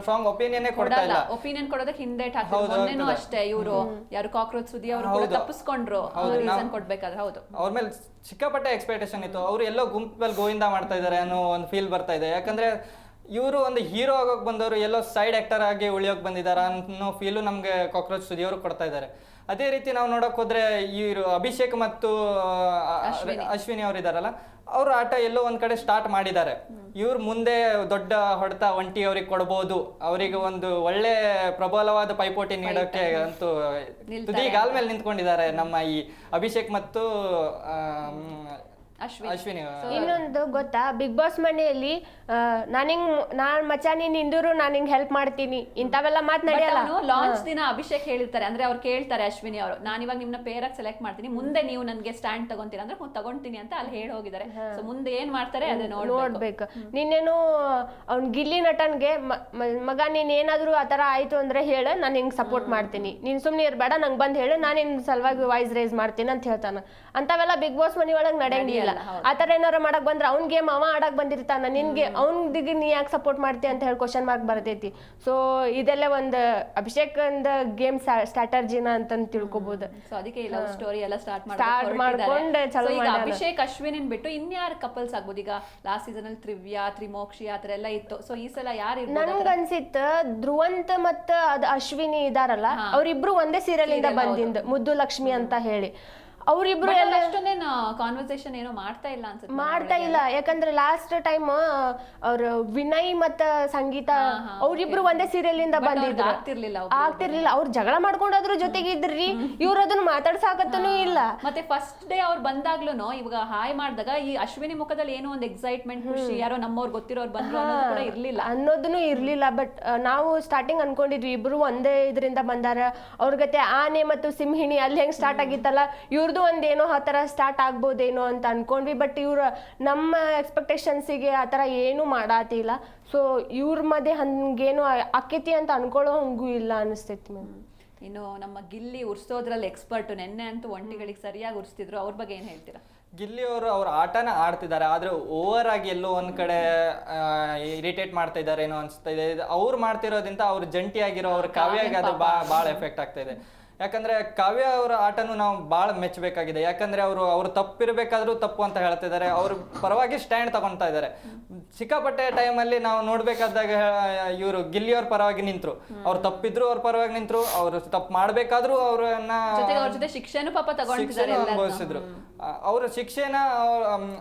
ಸ್ಟ್ರಾಂಗ್ ಒಪಿನಿಯನ್ನೇ ಕೊಡ್ತಾ ಇಲ್ಲ. ಒಪಿನಿಯನ್ ಕೊಡೋದಕ್ಕೆ ಹಿಂದೆ ಮೊನ್ನೆನೂ ಅಷ್ಟೇ ಇವರು. ಯಾರು ಕಾಕ್ರೋಚ್ ಸುದ್ದಿ ಅವರು ತಪ್ಪಿಸ್ಕೊಂಡ್ರು. ರೀಸನ್ ಕೊಡ್ಬೇಕಾದ್ರೆ ಹೌದು. ಅವ್ರ ಮೇಲೆ ಸಿಕ್ಕಾಪಟ್ಟೆ ಎಕ್ಸ್ಪೆಕ್ಟೇಷನ್ ಇತ್ತು. ಅವ್ರು ಎಲ್ಲೋ ಗುಂಪಲ್ಲಿ ಗೋವಿಂದ ಮಾಡ್ತಾ ಇದ್ದಾರೆ ಅನ್ನೋ ಒಂದು ಫೀಲ್ ಬರ್ತಾ ಇದೆ. ಯಾಕಂದ್ರೆ ಇವರು ಒಂದು ಹೀರೋ ಆಗೋಕೆ ಬಂದವರು ಎಲ್ಲೋ ಸೈಡ್ ಆಕ್ಟರ್ ಆಗಿ ಉಳಿಯೋಕ್ ಬಂದಿದ್ದಾರೆ ಅನ್ನೋ ಫೀಲು ನಮಗೆ ಕಾಕ್ರೋಚ್ ಸುದಿಯವರು ಕೊಡ್ತಾ ಇದ್ದಾರೆ ಅದೇ ರೀತಿ ನಾವು ನೋಡಕ್ ಹೋದ್ರೆ ಇವರು ಅಭಿಷೇಕ್ ಮತ್ತು ಅಶ್ವಿನಿ. ಅವರು ಇದಾರಲ್ಲ ಅವ್ರ ಆಟ ಎಲ್ಲೋ ಒಂದ್ ಕಡೆ ಸ್ಟಾರ್ಟ್ ಮಾಡಿದ್ದಾರೆ. ಇವ್ರು ಮುಂದೆ ದೊಡ್ಡ ಹೊಡೆತ ಒಂಟಿ ಅವ್ರಿಗೆ ಕೊಡ್ಬೋದು. ಅವರಿಗೆ ಒಂದು ಒಳ್ಳೆ ಪ್ರಬಲವಾದ ಪೈಪೋಟಿ ನೀಡೋಕೆ ಅಂತೂ ತುದಿ ಗಾಲ್ ಮೇಲೆ ನಿಂತ್ಕೊಂಡಿದ್ದಾರೆ ನಮ್ಮ ಈ ಅಭಿಷೇಕ್ ಮತ್ತು ಅಶ್ವಿನಿ. ಅಶ್ವಿನಿ ಇನ್ನೊಂದು ಗೊತ್ತಾ? ಬಿಗ್ ಬಾಸ್ ಮನೆಯಲ್ಲಿ ನಾನು ಹಿಂಗ್ ನಾನ್ ಮಚಾನಿ ನೀನ್ ನಿಂದರು ನಾನು ಹಿಂಗ್ ಹೆಲ್ಪ್ ಮಾಡ್ತೀನಿ. ಇಂಥವೆಲ್ಲ ಮಾತ್ ನಡೆಯಲ್ಲ? ಲಾಂಚ್ ದಿನ ಅಭಿಷೇಕ್ ಹೇಳಿರ್ತಾರೆ. ಅಂದ್ರೆ ಅವ್ರು ಕೇಳ್ತಾರೆ ಅಶ್ವಿನಿ ಅವರು ನಾನು ಇವಾಗ ನಿಮ್ನ ಪೇರಾಗಿ ಸೆಲೆಕ್ಟ್ ಮಾಡ್ತೀನಿ. ಮುಂದೆ ನೀವು ನನಗೆ ಸ್ಟ್ಯಾಂಡ್ ತಗೊಂತೀರಾ ಅಂದ್ರೆ ಹ್ಞೂ ತಗೊಂತೀನಿ ಅಂತ ಅಲ್ಲಿ ಹೇಳಿ ಹೋಗಿದ್ದಾರೆ. ಸೊ ಮುಂದೆ ಏನ್ ಮಾಡ್ತಾರೆ ಅದೇ ನೋಡ್ಬೇಕು. ನಿನ್ನೇನು ಅವ್ನ್ ಗಿಲ್ಲಿ ನಟನ್ಗೆ ಮಗ ನೀನ್ ಏನಾದ್ರು ಆತರ ತರ ಆಯ್ತು ಅಂದ್ರೆ ಹೇಳು ನಾನು ಹಿಂಗ್ ಸಪೋರ್ಟ್ ಮಾಡ್ತೀನಿ. ನೀನ್ ಸುಮ್ನೆ ಇರ್ಬೇಡ ನಂಗೆ ಬಂದ್ ಹೇಳು ನಾನು ನಿನ್ ಸಲುವಾಗಿ ವಾಯ್ಸ್ ರೈಸ್ ಮಾಡ್ತೀನಿ ಅಂತ ಹೇಳ್ತಾನ. ಅಂತವೆಲ್ಲ ಬಿಗ್ ಬಾಸ್ ಮನಿ ಒಳಗ್ ನಡೆಯಂಗಿಲ್ಲ. ಆ ತರ ಏನಾರ ಮಾಡಕ್ ಬಂದ್ರೆ ಅವ್ನ್ ಗೇಮ್ ಅವ ಆಡಕ್ ಬಂದಿರ್ತಾನ ನಿನ್ಗೆ ಅವ್ನ್ ದಿಗಿ ನೀ ಯಾಕೆ ಸಪೋರ್ಟ್ ಮಾಡ್ತಿ ಅಂತ ಹೇಳಿ ಕ್ವಶನ್ ಮಾರ್ಕ್ ಬರ್ತೈತಿ. ಸೊ ಇದೆಲ್ಲ ಒಂದು ಅಭಿಷೇಕ್ ಅಂದ ಗೇಮ್ ಸ್ಟ್ರಾಟರ್ಜಿನ ಅಂತ ತಿಳ್ಕೊಬಹುದು ಸೊ ಅದಕ್ಕೆ ಈ ಲವ್ ಸ್ಟೋರಿ ಎಲ್ಲ ಸ್ಟಾರ್ಟ್ ಸ್ಟಾರ್ಟ್ ಮಾಡ್ಕೊಂಡ್ ಚಲೋ ಈಗ ಅಭಿಷೇಕ್ ಅಶ್ವಿನಿನ್ ಬಿಟ್ಟು ಇನ್ಯಾರು ಕಪಲ್ಸ್ ಆಗ್ಬೋದು? ಈಗ ಲಾಸ್ಟ್ ಸೀಸನ್ ಅಲ್ಲಿ ತ್ರಿವ್ಯಾ ತ್ರಿಮೋಕ್ಷಿ ಆತರ ಎಲ್ಲ ಇತ್ತು. ಸೊ ಈ ಸಲ ಯಾರು ನನ್ಗ ಅನ್ಸಿತ್ತ ಧ್ರುವಂತ ಮತ್ತ ಅದ್ ಅಶ್ವಿನಿ ಇದಾರಲ್ಲ ಅವ್ರಿಬ್ರು ಒಂದೇ ಸೀರಿಯಲ್ ಇಂದ ಬಂದಿಂದ ಮುದ್ದು ಲಕ್ಷ್ಮಿ ಅಂತ ಹೇಳಿ. ಅವ್ರಿಬ್ರು ಎಲ್ಲ ಅಷ್ಟೊಂದೇನು ಕಾನ್ವರ್ಸೇಷನ್ ಏನೋ ಮಾಡ್ತಾ ಇಲ್ಲ ಅನ್ಸುತ್ತೆ ಮಾಡ್ತಾ ಇಲ್ಲ. ಯಾಕಂದ್ರೆ ಲಾಸ್ಟ್ ಟೈಮ್ ಅವ್ರ ವಿನಯ್ ಮತ್ತ ಸಂಗೀತ ಅವ್ರಿಬ್ರು ಒಂದೇ ಸೀರಿಯಲ್ ಇಂದ ಬಂದಿದ್ರು. ಆಗ್ತಿರ್ಲಿಲ್ಲ ಆಗ್ತಿರ್ಲಿಲ್ಲ. ಅವ್ರು ಜಗಳ ಮಾಡ್ಕೊಂಡಾದ್ರು ಜೊತೆಗೆ ಇದ್ರಿ. ಇವ್ರ ಅದನ್ನ ಮಾತಾಡ್ಸಾಕತ್ತೂ ಇಲ್ಲ. ಮತ್ತೆ ಫಸ್ಟ್ ಡೇ ಅವ್ರು ಬಂದಾಗ್ಲೂ ಇವಾಗ ಹಾಯ್ ಮಾಡಿದಾಗ ಈ ಅಶ್ವಿನಿ ಮುಖದಲ್ಲಿ ಏನೋ ಒಂದು ಎಕ್ಸೈಟ್ಮೆಂಟ್ ಖುಷಿ ಯಾರೋ ನಮ್ಮವ್ರು ಗೊತ್ತಿರೋರು ಬಂದ್ರು ಅನ್ನೋದು ಕೂಡ ಇರ್ಲಿಲ್ಲ. ಅನ್ನೋದನ್ನು ಇರ್ಲಿಲ್ಲ. ಬಟ್ ನಾವು ಸ್ಟಾರ್ಟಿಂಗ್ ಅನ್ಕೊಂಡಿದ್ವಿ ಇಬ್ರು ಒಂದೇ ಇದರಿಂದ ಬಂದಾರ. ಅವ್ರ ಗತೆ ಆನೆ ಮತ್ತು ಸಿಂಹಿಣಿ ಅಲ್ಲಿ ಹೆಂಗ್ ಸ್ಟಾರ್ಟ್ ಆಗಿತ್ತಲ್ಲ ಇವ್ರದ್ದು ಒಂದೇನೋ ಆ ಥರ ಸ್ಟಾರ್ಟ್ ಆಗ್ಬೋದೇನೋ ಅಂತ ಅನ್ಕೊಂಡ್ವಿ ಬಟ್ ಇವ್ರ ನಮ್ಮ ಎಕ್ಸ್ಪೆಕ್ಟೇಷನ್ಸಿಗೆ ಆ ಥರ ಏನೂ ಮಾಡಾತಿಲ್ಲ. ಸೊ ಇವ್ರ ಮಧ್ಯೆ ಹಂಗೇನು ಆಕೇತಿ ಅಂತ ಅನ್ಕೊಳ್ಳೋ ಹಂಗೂ ಇಲ್ಲ ಅನಿಸ್ತೈತಿ ಮ್ಯಾಮ್ ಇನ್ನು ನಮ್ಮ ಗಿಲ್ಲಿ ಉರ್ಸೋದ್ರಲ್ಲಿ ಎಕ್ಸ್ಪರ್ಟ್ ನೆನ್ನೆ ಅಂತೂ ಒಂಟಿಗಳಿಗೆ ಸರಿಯಾಗಿ ಉರ್ಸ್ತಿದ್ರು. ಅವ್ರ ಬಗ್ಗೆ ಏನು ಹೇಳ್ತೀರಾ? ಗಿಲ್ಲಿ ಅವರು ಅವ್ರ ಆಟನ ಆಡ್ತಿದ್ದಾರೆ ಆದ್ರೆ ಓವರ್ ಆಗಿ ಎಲ್ಲೋ ಒಂದ್ ಕಡೆ ಇರಿಟೇಟ್ ಮಾಡ್ತಾ ಇದ್ದಾರೆ ಏನೋ ಅನಿಸ್ತಾ ಇದೆ. ಅವ್ರು ಮಾಡ್ತಿರೋದ್ರಿಂದ ಅವ್ರು ಜಂಟಿಯಾಗಿರೋ ಆಗಿರೋ ಅವ್ರ ಕಾವ್ಯಾಗಿ ಅದು ಬಾ ಭಾಳ ಎಫೆಕ್ಟ್ ಆಗ್ತಾ ಇದೆ. ಯಾಕಂದ್ರೆ ಕಾವ್ಯ ಅವರ ಆಟನು ನಾವು ಭಾಳ ಮೆಚ್ಚಬೇಕಾಗಿದೆ. ಯಾಕಂದ್ರೆ ಅವರು ಅವರು ತಪ್ಪಿರಬೇಕಾದ್ರೂ ತಪ್ಪು ಅಂತ ಹೇಳ್ತಾ ಹೇಳ್ತಿದ್ದಾರೆ. ಅವ್ರ ಪರವಾಗಿ ಸ್ಟ್ಯಾಂಡ್ ತಗೊಂತಾ ಇದ್ದಾರೆ. ಸಿಕ್ಕಾಪಟ್ಟೆ ಟೈಮಲ್ಲಿ ನಾವು ನೋಡ್ಬೇಕಾದಾಗ ಇವರು ಗಿಲ್ಲಿಯವ್ರ ಪರವಾಗಿ ನಿಂತ್ರು. ಅವ್ರು ತಪ್ಪಿದ್ರು ಅವ್ರ ಪರವಾಗಿ ನಿಂತ್ರು. ಅವರು ತಪ್ಪು ಮಾಡಬೇಕಾದ್ರೂ ಅವರನ್ನ ಜೊತೆ ಶಿಕ್ಷೆನೂ ಪಾಪ. ಅನುಭವಿಸಿದ್ರು. ಅವ್ರ ಶಿಕ್ಷೆನ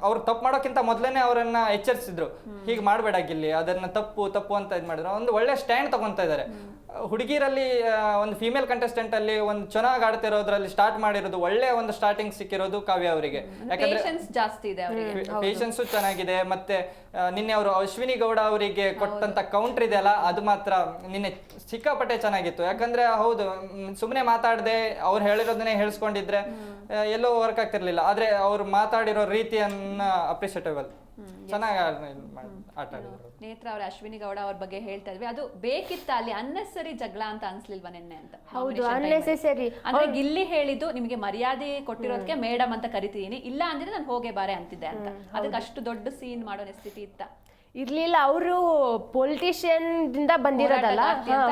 ಅವ್ರು ತಪ್ಪು ಮಾಡೋಕ್ಕಿಂತ ಮೊದಲನೇ ಅವರನ್ನ ಎಚ್ಚರಿಸಿದ್ರು. ಹೀಗೆ ಮಾಡಬೇಡ ಗಿಲ್ಲಿ ಅದನ್ನ ತಪ್ಪು ತಪ್ಪು ಅಂತ ಇದ್ ಮಾಡಿದ್ರು. ಒಂದು ಒಳ್ಳೆ ಸ್ಟ್ಯಾಂಡ್ ತಗೊಂತಾ ಇದ್ದಾರೆ. ಹುಡುಗಿರಲ್ಲಿ ಒಂದು ಫಿಮೇಲ್ ಕಂಟೆಸ್ಟೆಂಟ್ ಅಲ್ಲಿ ಒಂದು ಚೆನ್ನಾಗಿ ಆಡ್ತಿರೋದ್ರಲ್ಲಿ ಸ್ಟಾರ್ಟ್ ಮಾಡಿರೋದು ಒಳ್ಳೆ ಒಂದು ಸ್ಟಾರ್ಟಿಂಗ್ ಸಿಕ್ಕಿರೋದು ಕಾವ್ಯ ಅವರಿಗೆ. ಯಾಕಂದ್ರೆ ಪೇಷನ್ಸ್ ಜಾಸ್ತಿ ಇದೆ ಪೇಷನ್ಸು ಚೆನ್ನಾಗಿದೆ ಮತ್ತೆ ನಿನ್ನೆ ಅವರು ಅಶ್ವಿನಿ ಗೌಡ ಅವರಿಗೆ ಕೊಟ್ಟಂತ ಕೌಂಟರ್ ಇದೆಯಲ್ಲ ಅದು ಮಾತ್ರ ನಿನ್ನೆ ಸಿಕ್ಕಾಪಟ್ಟೆ ಚೆನ್ನಾಗಿತ್ತು. ಯಾಕಂದ್ರೆ ಹೌದು ಸುಮ್ಮನೆ ಮಾತಾಡದೆ ಅವ್ರು ಹೇಳಿರೋದನ್ನೇ ಹೇಳಿಸ್ಕೊಂಡಿದ್ರೆ ಎಲ್ಲೋ ವರ್ಕ್ ಆಗ್ತಿರ್ಲಿಲ್ಲ. ಆದ್ರೆ ಅವ್ರು ಮಾತಾಡಿರೋ ರೀತಿಯನ್ನ ಅಪ್ರಿಷಿಯೇಟಬಲ್ ಚೆನ್ನಾಗಿ ಆಟ ಆಡಿದ್ರು. ನೇತ್ರ ಅವ್ರ ಅಶ್ವಿನಿ ಗೌಡ ಅವ್ರ ಬಗ್ಗೆ ಹೇಳ್ತಾ ಇದ್ವಿ. ಅದು ಬೇಕಿತ್ತ ಅಲ್ಲಿ? ಅನ್ನೆಸರಿ ಜಗಳ ಅಂತ ಅನ್ಸ್ಲಿಲ್ವಾ ನಿನ್ನೆ ಅಂತ ಹೌದು ಅನ್ನೆಸರಿ ಅನ್ನೆಸೆಸರಿ. ಅಂದ್ರೆ ಗಿಲ್ಲಿ ಹೇಳಿದ್ದು ನಿಮಗೆ ಮರ್ಯಾದೆ ಕೊಟ್ಟಿರೋದಕ್ಕೆ ಮೇಡಮ್ ಅಂತ ಕರಿತೀನಿ. ಇಲ್ಲ ಅಂದ್ರೆ ನಾನು ಹೋಗೇ ಬಾರೆ ಅಂತಿದ್ದೆ ಅಂತ. ಅದಕ್ಕೆ ಅಷ್ಟು ದೊಡ್ಡ ಸೀನ್ ಮಾಡೋ ಸ್ಥಿತಿ ಇತ್ತ? ಇರ್ಲಿಲ್ಲ ಅವರು ಪೊಲಿಟಿಷಿಯನ್ ದಿಂದ ಬಂದಿರೋದಲ್ಲ?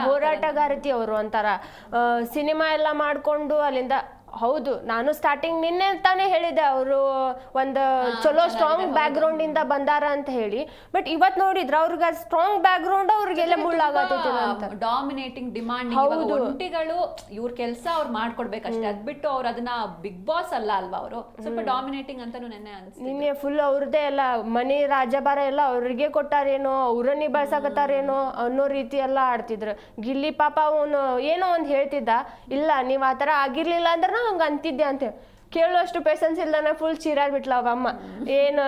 ಹೋರಾಟಗಾರ್ತಿ ಅವರು ಅಂತಾರ ಸಿನಿಮಾ ಎಲ್ಲ ಮಾಡ್ಕೊಂಡು ಅಲ್ಲಿಂದ ಹೌದು ನಾನು ಸ್ಟಾರ್ಟಿಂಗ್ ನಿನ್ನೆ ತಾನೇ ಹೇಳಿದೆ ಅವರು ಒಂದು ಚಲೋ ಸ್ಟ್ರಾಂಗ್ ಬ್ಯಾಕ್ ಗ್ರೌಂಡ್ ಇಂದ ಬಂದಾರ ಅಂತ ಹೇಳಿ. ಬಟ್ ಇವತ್ ನೋಡಿದ್ರ ಅವ್ರಿಗೆ ಸ್ಟ್ರಾಂಗ್ ಬ್ಯಾಕ್ ಗ್ರೌಂಡ್ ಅವ್ರಿಗೆಲ್ಲ ಮುಳ್ಳಾಗತ್ತೈತಿ ಅಂತ. ಡಾಮಿನೇಟಿಂಗ್ ಡಿಮಾಂಡ್ ಒಂಟಿಗಳು ಇವ್ರ ಕೆಲಸ ಅವ್ರು ಮಾಡ್ಕೊಡ್ಬೇಕಷ್ಟೇ. ಅದ್ ಬಿಟ್ಟು ಅವ್ರು ಅದನ್ನ ಬಿಗ್ ಬಾಸ್ ಅಲ್ಲ ಅಲ್ವಾ ಅವರು? ಸ್ವಲ್ಪ ಡಾಮಿನೇಟಿಂಗ್ ಅಂತಾನು ನೆನ್ನೆ ನಿನ್ನೆ ಫುಲ್ ಅವ್ರದ್ದೇ ಎಲ್ಲ ಮನೆ ರಾಜಭಾರ ಎಲ್ಲ ಅವ್ರಿಗೆ ಕೊಟ್ಟಾರೇನೋ ಅವ್ರ ನಿಭಾಯಿಸಕತ್ತಾರೇನೋ ಅನ್ನೋ ರೀತಿ ಎಲ್ಲ ಆಡ್ತಿದ್ರು. ಗಿಲ್ಲಿ ಪಾಪ ಅವನು ಏನೋ ಒಂದ್ ಹೇಳ್ತಿದ್ದ ಇಲ್ಲ ನೀವ್ ಆತರ ಆಗಿರ್ಲಿಲ್ಲ ಅಂದ್ರೆ ಹಂಗ ಅಂತಿದ್ದೆ ಅಂತ ಕೇಳುವಷ್ಟು ಪೇಷನ್ಸ್ ಇಲ್ದಾನೆ ಫುಲ್ ಚೀರಾಡ್ಬಿಟ್ಲ ಅವ ಅಮ್ಮ. ಏನ್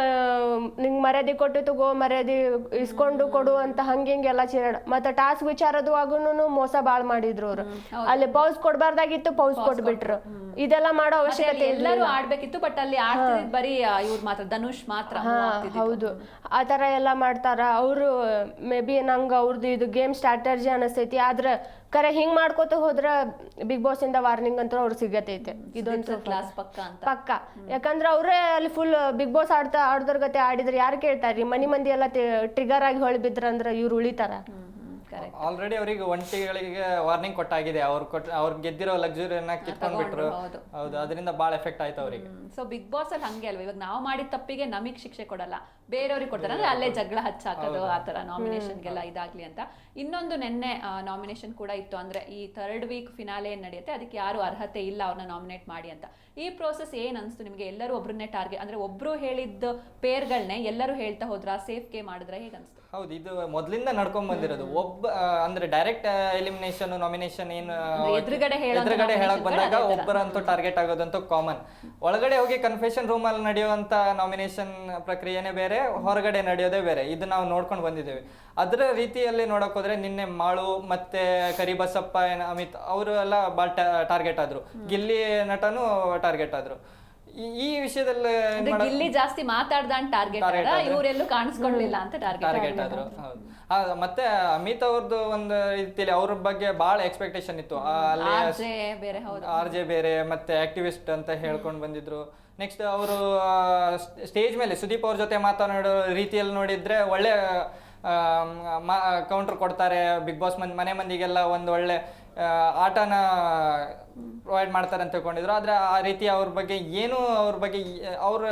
ನಿಂಗ್ ಮರ್ಯಾದೆ ಕೊಟ್ಟು ತಗೋ ಮರ್ಯಾದೆ ಇಸ್ಕೊಂಡು ಕೊಡು ಅಂತ ಹಂಗ ಹಿಂಗೆಲ್ಲ ಚೀರಾಡ ಮತ್ತೆ ಟಾಸ್ಕ್ ವಿಚಾರದು ಆಗುನು ಮೋಸ ಬಾಳ್ ಮಾಡಿದ್ರು ಅವ್ರು. ಅಲ್ಲಿ ಪೌಸ್ ಕೊಡಬಾರ್ದಾಗಿತ್ತು ಪೌಸ್ ಕೊಟ್ಬಿಟ್ರು. ಇದೆಲ್ಲ ಮಾಡೋ ಅವಶ್ಯಕತೆ ಎಲ್ಲರೂ ಆಡ್ಬೇಕಿತ್ತು ಬಟ್ ಅಲ್ಲಿ ಬರೀ ಇವ್ರು ಮಾತ್ರ ಧನುಷ್ ಮಾತ್ರ. ಹೌದು. ಆ ಥರ ಎಲ್ಲ ಮಾಡ್ತಾರ. ಅವರು ಮೇ ಬಿ ನಂಗೆ ಅವ್ರದ್ದು ಇದು ಗೇಮ್ ಸ್ಟ್ರಾಟಜಿ ಅನಿಸ್ತೈತಿ ಆದ್ರೆ ಕರೆ ಹಿಂಗ್ ಮಾಡ್ಕೋತ ಹೋದ್ರ ಬಿಗ್ ಬಾಸ್ ಇಂದ ವಾರ್ನಿಂಗ್ ಅಂತ ಅವ್ರು ಸಿಗತೈತೆ. ಇದೊಂದು ಕ್ಲಾಸ್ ಪಕ್ಕ ಪಕ್ಕ. ಯಾಕಂದ್ರೆ ಅವರೇ ಅಲ್ಲಿ ಫುಲ್ ಬಿಗ್ ಬಾಸ್ ಆಡ್ತಾ ಆಡದ್ರ ಗತೆ ಆಡಿದ್ರೆ ಯಾರು ಕೇಳ್ತಾರ್ರಿ ಮನಿ ಮಂದಿ ಎಲ್ಲ ಟ್ರಿಗರ್ ಆಗಿ ಹೊಳಿ ಬಿದ್ರಂದ್ರ ಇವ್ರು ಉಳಿತಾರ. ಆಲ್ರೆಡಿ ಅವರಿಗೆ ಒಂಟಿಗಳಿಗೆ ವಾರ್ನಿಂಗ್ ಕೊಟ್ಟಾಗಿದೆ. ಅವ್ರು ಕೊಟ್ಟ ಅವ್ರು ಗೆದ್ದಿರೋ ಲಕ್ಸುರಿಯನ್ನ ಕಿತ್ಕೊಂಡ್ಬಿಟ್ರು. ಹೌದು. ಹೌದು ಅದರಿಂದ ಬಹಳ ಎಫೆಕ್ಟ್ ಆಯ್ತು ಅವರಿಗೆ. ಸೊ ಬಿಗ್ ಬಾಸ್ ಅಲ್ಲಿ ಹಂಗೆ ಅಲ್ವಾ? ಇವಾಗ ನಾವು ಮಾಡಿದ ತಪ್ಪಿಗೆ ನಮಗ್ ಶಿಕ್ಷೆ ಕೊಡಲ್ಲ. ಬೇರೆಯವ್ರಿಗೆ ಕೊಡ್ತಾರೆ. ಅಂದ್ರೆ ಅಲ್ಲೇ ಜಗಳ ಹಚ್ಚಾಕೋದು ಆ ತರ ನಾಮಿನೇಷನ್ಗೆಲ್ಲ ಇದಾಗ್ಲಿ ಅಂತ. ಇನ್ನೊಂದು ನಿನ್ನೆ ನಾಮಿನೇಷನ್ ಕೂಡ ಇತ್ತು. ಅಂದ್ರೆ ಈ ಥರ್ಡ್ ವೀಕ್ ಫಿನಾಲೆ ಏನ್ ನಡೆಯುತ್ತೆ? ಅದಕ್ಕೆ ಯಾರು ಅರ್ಹತೆ ಇಲ್ಲ ಅವ್ರನ್ನ ನಾಮಿನೇಟ್ ಮಾಡಿ ಅಂತ. ಈ ಪ್ರೋಸೆಸ್ ಏನ್ ಅನ್ಸ್ತು ನಿಮ್ಗೆ? ಎಲ್ಲರೂ ಒಬ್ರನ್ನೇ ಟಾರ್ಗೆಟ್ ಅಂದ್ರೆ ಒಬ್ರು ಹೇಳಿದ್ದ ಪೇರ್ಗಳನ್ನೇ ಎಲ್ಲರೂ ಹೇಳ್ತಾ ಹೋದ್ರ? ಸೇಫ್ ಗೇಮ್ ಮಾಡಿದ್ರೆ? ಹೇಗೆ ಅನ್ಸ್ತು? ಹೌದು ಇದು ಮೊದ್ಲಿಂದ ನಡ್ಕೊಂಡ್ ಬಂದಿರೋದು. ಒಬ್ಬ ಅಂದ್ರೆ ಡೈರೆಕ್ಟ್ ಎಲಿಮಿನೇಷನ್ ನಾಮಿನೇಷನ್ ಏನು ಎದುರುಗಡೆ ಎದುರುಗಡೆ ಹೇಳಕ್ ಬಂದಾಗ. ಒಬ್ಬರಂತೂ ಟಾರ್ಗೆಟ್ ಆಗೋದಂತೂ ಕಾಮನ್ ಒಳಗಡೆ ಹೋಗಿ ಕನ್ಫೆಷನ್ ರೂಮ್ ಅಲ್ಲಿ ನಡೆಯುವಂತ ನಾಮಿನೇಷನ್ ಪ್ರಕ್ರಿಯೆನೇ ಬೇರೆ ಹೊರಗಡೆ ನಡೆಯೋದೇ ಬೇರೆ. ಇದು ನಾವು ನೋಡ್ಕೊಂಡು ಬಂದಿದ್ದೇವೆ. ಅದರ ರೀತಿಯಲ್ಲಿ ನೋಡಕ್ ಹೋದ್ರೆ ನಿನ್ನೆ ಮಾಳು ಮತ್ತೆ ಕರಿಬಸಪ್ಪ ಏನ್ ಅಮಿತ್ ಅವರು ಎಲ್ಲ ಬಾಳ್ ಟಾರ್ಗೆಟ್ ಆದ್ರು. ಗಿಲ್ಲಿ ನಟನು ಟಾರ್ಗೆಟ್ ಆದ್ರು. ಈ- ವಿಷಯದಲ್ಲಿ ಇಲ್ಲಿ ಜಾಸ್ತಿ ಮಾತಾಡ್ದ ಟಾರ್ಗೆಟ್ Target ಆದ್ರೆ. ಇವರೆಲ್ಲೂ ಕಾಣಿಸ್ಕೊಳ್ಳಿಲ್ಲ ಅಂತ ಟಾರ್ಗೆಟ್ ಟಾರ್ಗೆಟ್ ಆದ್ರು ಹೌದು. ಮತ್ತೆ ಅಮಿತ್ ಅವ್ರದ್ದು ಒಂದು ರೀತಿಯಲ್ಲಿ ಅವ್ರ ಬಗ್ಗೆ ಬಹಳ ಎಕ್ಸ್ಪೆಕ್ಟೇಷನ್ ಇತ್ತು. ಆರ್ ಜೆ ಬೇರೆ ಮತ್ತೆ ಆಕ್ಟಿವಿಸ್ಟ್ ಅಂತ ಹೇಳ್ಕೊಂಡು ಬಂದಿದ್ರು. ನೆಕ್ಸ್ಟ್ ಅವರು ಸ್ಟೇಜ್ ಮೇಲೆ ಸುದೀಪ್ ಅವ್ರ ಜೊತೆ ಮಾತನಾಡೋ ರೀತಿಯಲ್ಲಿ ನೋಡಿದ್ರೆ ಒಳ್ಳೆ ಕೌಂಟರ್ ಕೊಡ್ತಾರೆ. ಬಿಗ್ ಬಾಸ್ ಮಂದಿ ಮನೆ ಮಂದಿಗೆಲ್ಲ ಒಂದು ಒಳ್ಳೆ ಆಟನ ಪ್ರೊವೈಡ್ ಮಾಡ್ತಾರೆ ಅಂತ ತಿಳ್ಕೊಂಡಿದ್ರು. ಆದ್ರೆ ಆ ರೀತಿ ಅವ್ರ ಬಗ್ಗೆ ಏನು ಅವ್ರ ಬಗ್ಗೆ ಅವ್ರ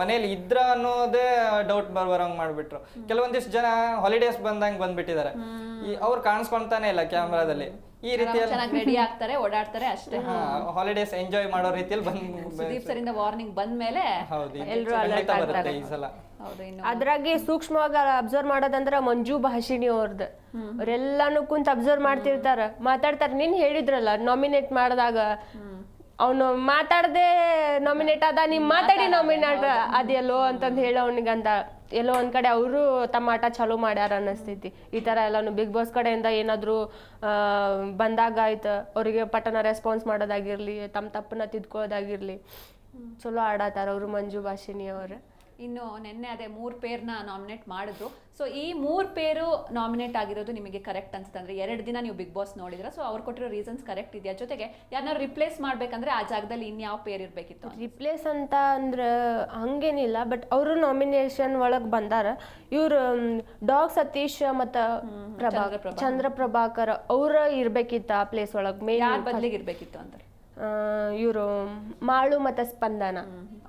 ಮನೇಲಿ ಇದ್ರ ಅನ್ನೋದೇ ಡೌಟ್ ಬರೋಂಗ್ ಮಾಡ್ಬಿಟ್ರು. ಕೆಲವೊಂದಿಷ್ಟು ಜನ ಹಾಲಿಡೇಸ್ ಬಂದಂಗೆ ಬಂದ್ಬಿಟ್ಟಿದ್ದಾರೆ. ಈ ಅವ್ರು ಕಾಣಿಸ್ಕೊಂತಾನೆ ಇಲ್ಲ ಕ್ಯಾಮ್ರಾದಲ್ಲಿ. ಈ ರೀತಿಯಲ್ಲಿ ರೆಡಿ ಆಗ್ತಾರೆ ಓಡಾಡ್ತಾರೆ ಅಷ್ಟೇ. ಹಾಲಿಡೇಸ್ ಎಂಜಾಯ್ ಮಾಡೋ ರೀತಿಯಲ್ಲಿ ಬಂದ್ ಸುದೀಪ್ ಸರಿಂದ ವಾರ್ನಿಂಗ್ ಬಂದ್ಮೇಲೆ ಖಂಡಿತ ಈ ಸಲ. ಅದ್ರಾಗೆ ಸೂಕ್ಷ್ಮವಾಗಿ ಅಬ್ಸರ್ವ್ ಮಾಡೋದಂದ್ರ ಮಂಜು ಭಾಷಿಣಿ ಅವ್ರದ್ದು ಅವ್ರೆಲ್ಲಾನು ಕುಂತ ಅಬ್ಸರ್ವ್ ಮಾಡ್ತಿರ್ತಾರ. ಮಾತಾಡ್ತಾರ ನೀನ್ ಹೇಳಿದ್ರಲ್ಲ ನಾಮಿನೇಟ್ ಮಾಡಿದಾಗ. ಅವನು ಮಾತಾಡದೆ ನಾಮಿನೇಟ್ ಆದ ನೀವ್ ಮಾತಾಡಿ ನಾಮಿನೇಟ್ ಅದೆಲ್ಲೋ ಅಂತಂದ್ ಹೇಳ ಅವನಿಗಂತ. ಎಲ್ಲೋ ಒಂದ್ ಕಡೆ ಅವರು ತಮ್ಮ ಆಟ ಚಾಲೂ ಮಾಡ್ಯಾರ ಅನ್ನಿಸ್ತೈತಿ. ಈ ತರ ಎಲ್ಲಾನು ಬಿಗ್ ಬಾಸ್ ಕಡೆಯಿಂದ ಏನಾದ್ರು ಬಂದಾಗ ಆಯ್ತು ಅವರಿಗೆ ಪಟ್ಟನ ರೆಸ್ಪಾನ್ಸ್ ಮಾಡೋದಾಗಿರ್ಲಿ ತಮ್ಮ ತಪ್ಪನ್ನ ತಿದ್ಕೊಳ್ಳೋದಾಗಿರ್ಲಿ ಚಲೋ ಆಡತಾರ ಅವರು ಮಂಜು ಭಾಷಿಣಿ ಅವ್ರು. ಇನ್ನು ನಿನ್ನೆ ಅದೇ ಮೂರು ಪೇರ್ನ ನಾಮಿನೇಟ್ ಮಾಡಿದ್ರು. ಸೊ ಈ ಮೂರು ಪೇರು ನಾಮಿನೇಟ್ ಆಗಿರೋದು ನಿಮಗೆ ಕರೆಕ್ಟ್ ಅನ್ಸುತ್ತೆ ಅಂದರೆ ಎರಡು ದಿನ ನೀವು ಬಿಗ್ ಬಾಸ್ ನೋಡಿದ್ರೆ ಸೊ ಅವ್ರು ಕೊಟ್ಟಿರೋ ರೀಸನ್ಸ್ ಕರೆಕ್ಟ್ ಇದೆಯಾ? ಜೊತೆಗೆ ಯಾರನ್ನಾರು ರಿಪ್ಲೇಸ್ ಮಾಡಬೇಕಂದ್ರೆ ಆ ಜಾಗದಲ್ಲಿ ಇನ್ಯಾವ ಪೇರ್ ಇರಬೇಕಿತ್ತು ರಿಪ್ಲೇಸ್ ಅಂತ ಅಂದ್ರೆ ಹಂಗೇನಿಲ್ಲ ಬಟ್ ಅವರು ನಾಮಿನೇಷನ್ ಒಳಗ್ ಬಂದಾರ. ಇವರು ಡಾಗ್ ಸತೀಶ್ ಮತ್ತ ಪ್ರಭಾಕರ್. ಚಂದ್ರ ಪ್ರಭಾಕರ್ ಅವ್ರ ಇರಬೇಕಿತ್ತು ಆ ಪ್ಲೇಸ್ ಒಳಗ್? ಮೇನ್ ಯಾರ್ ಬದ್ಲಿಗೆ ಇರ್ಬೇಕಿತ್ತು ಅಂತ ಇವರು ಮಾಳು ಮತ್ತೆ ಸ್ಪಂದನ.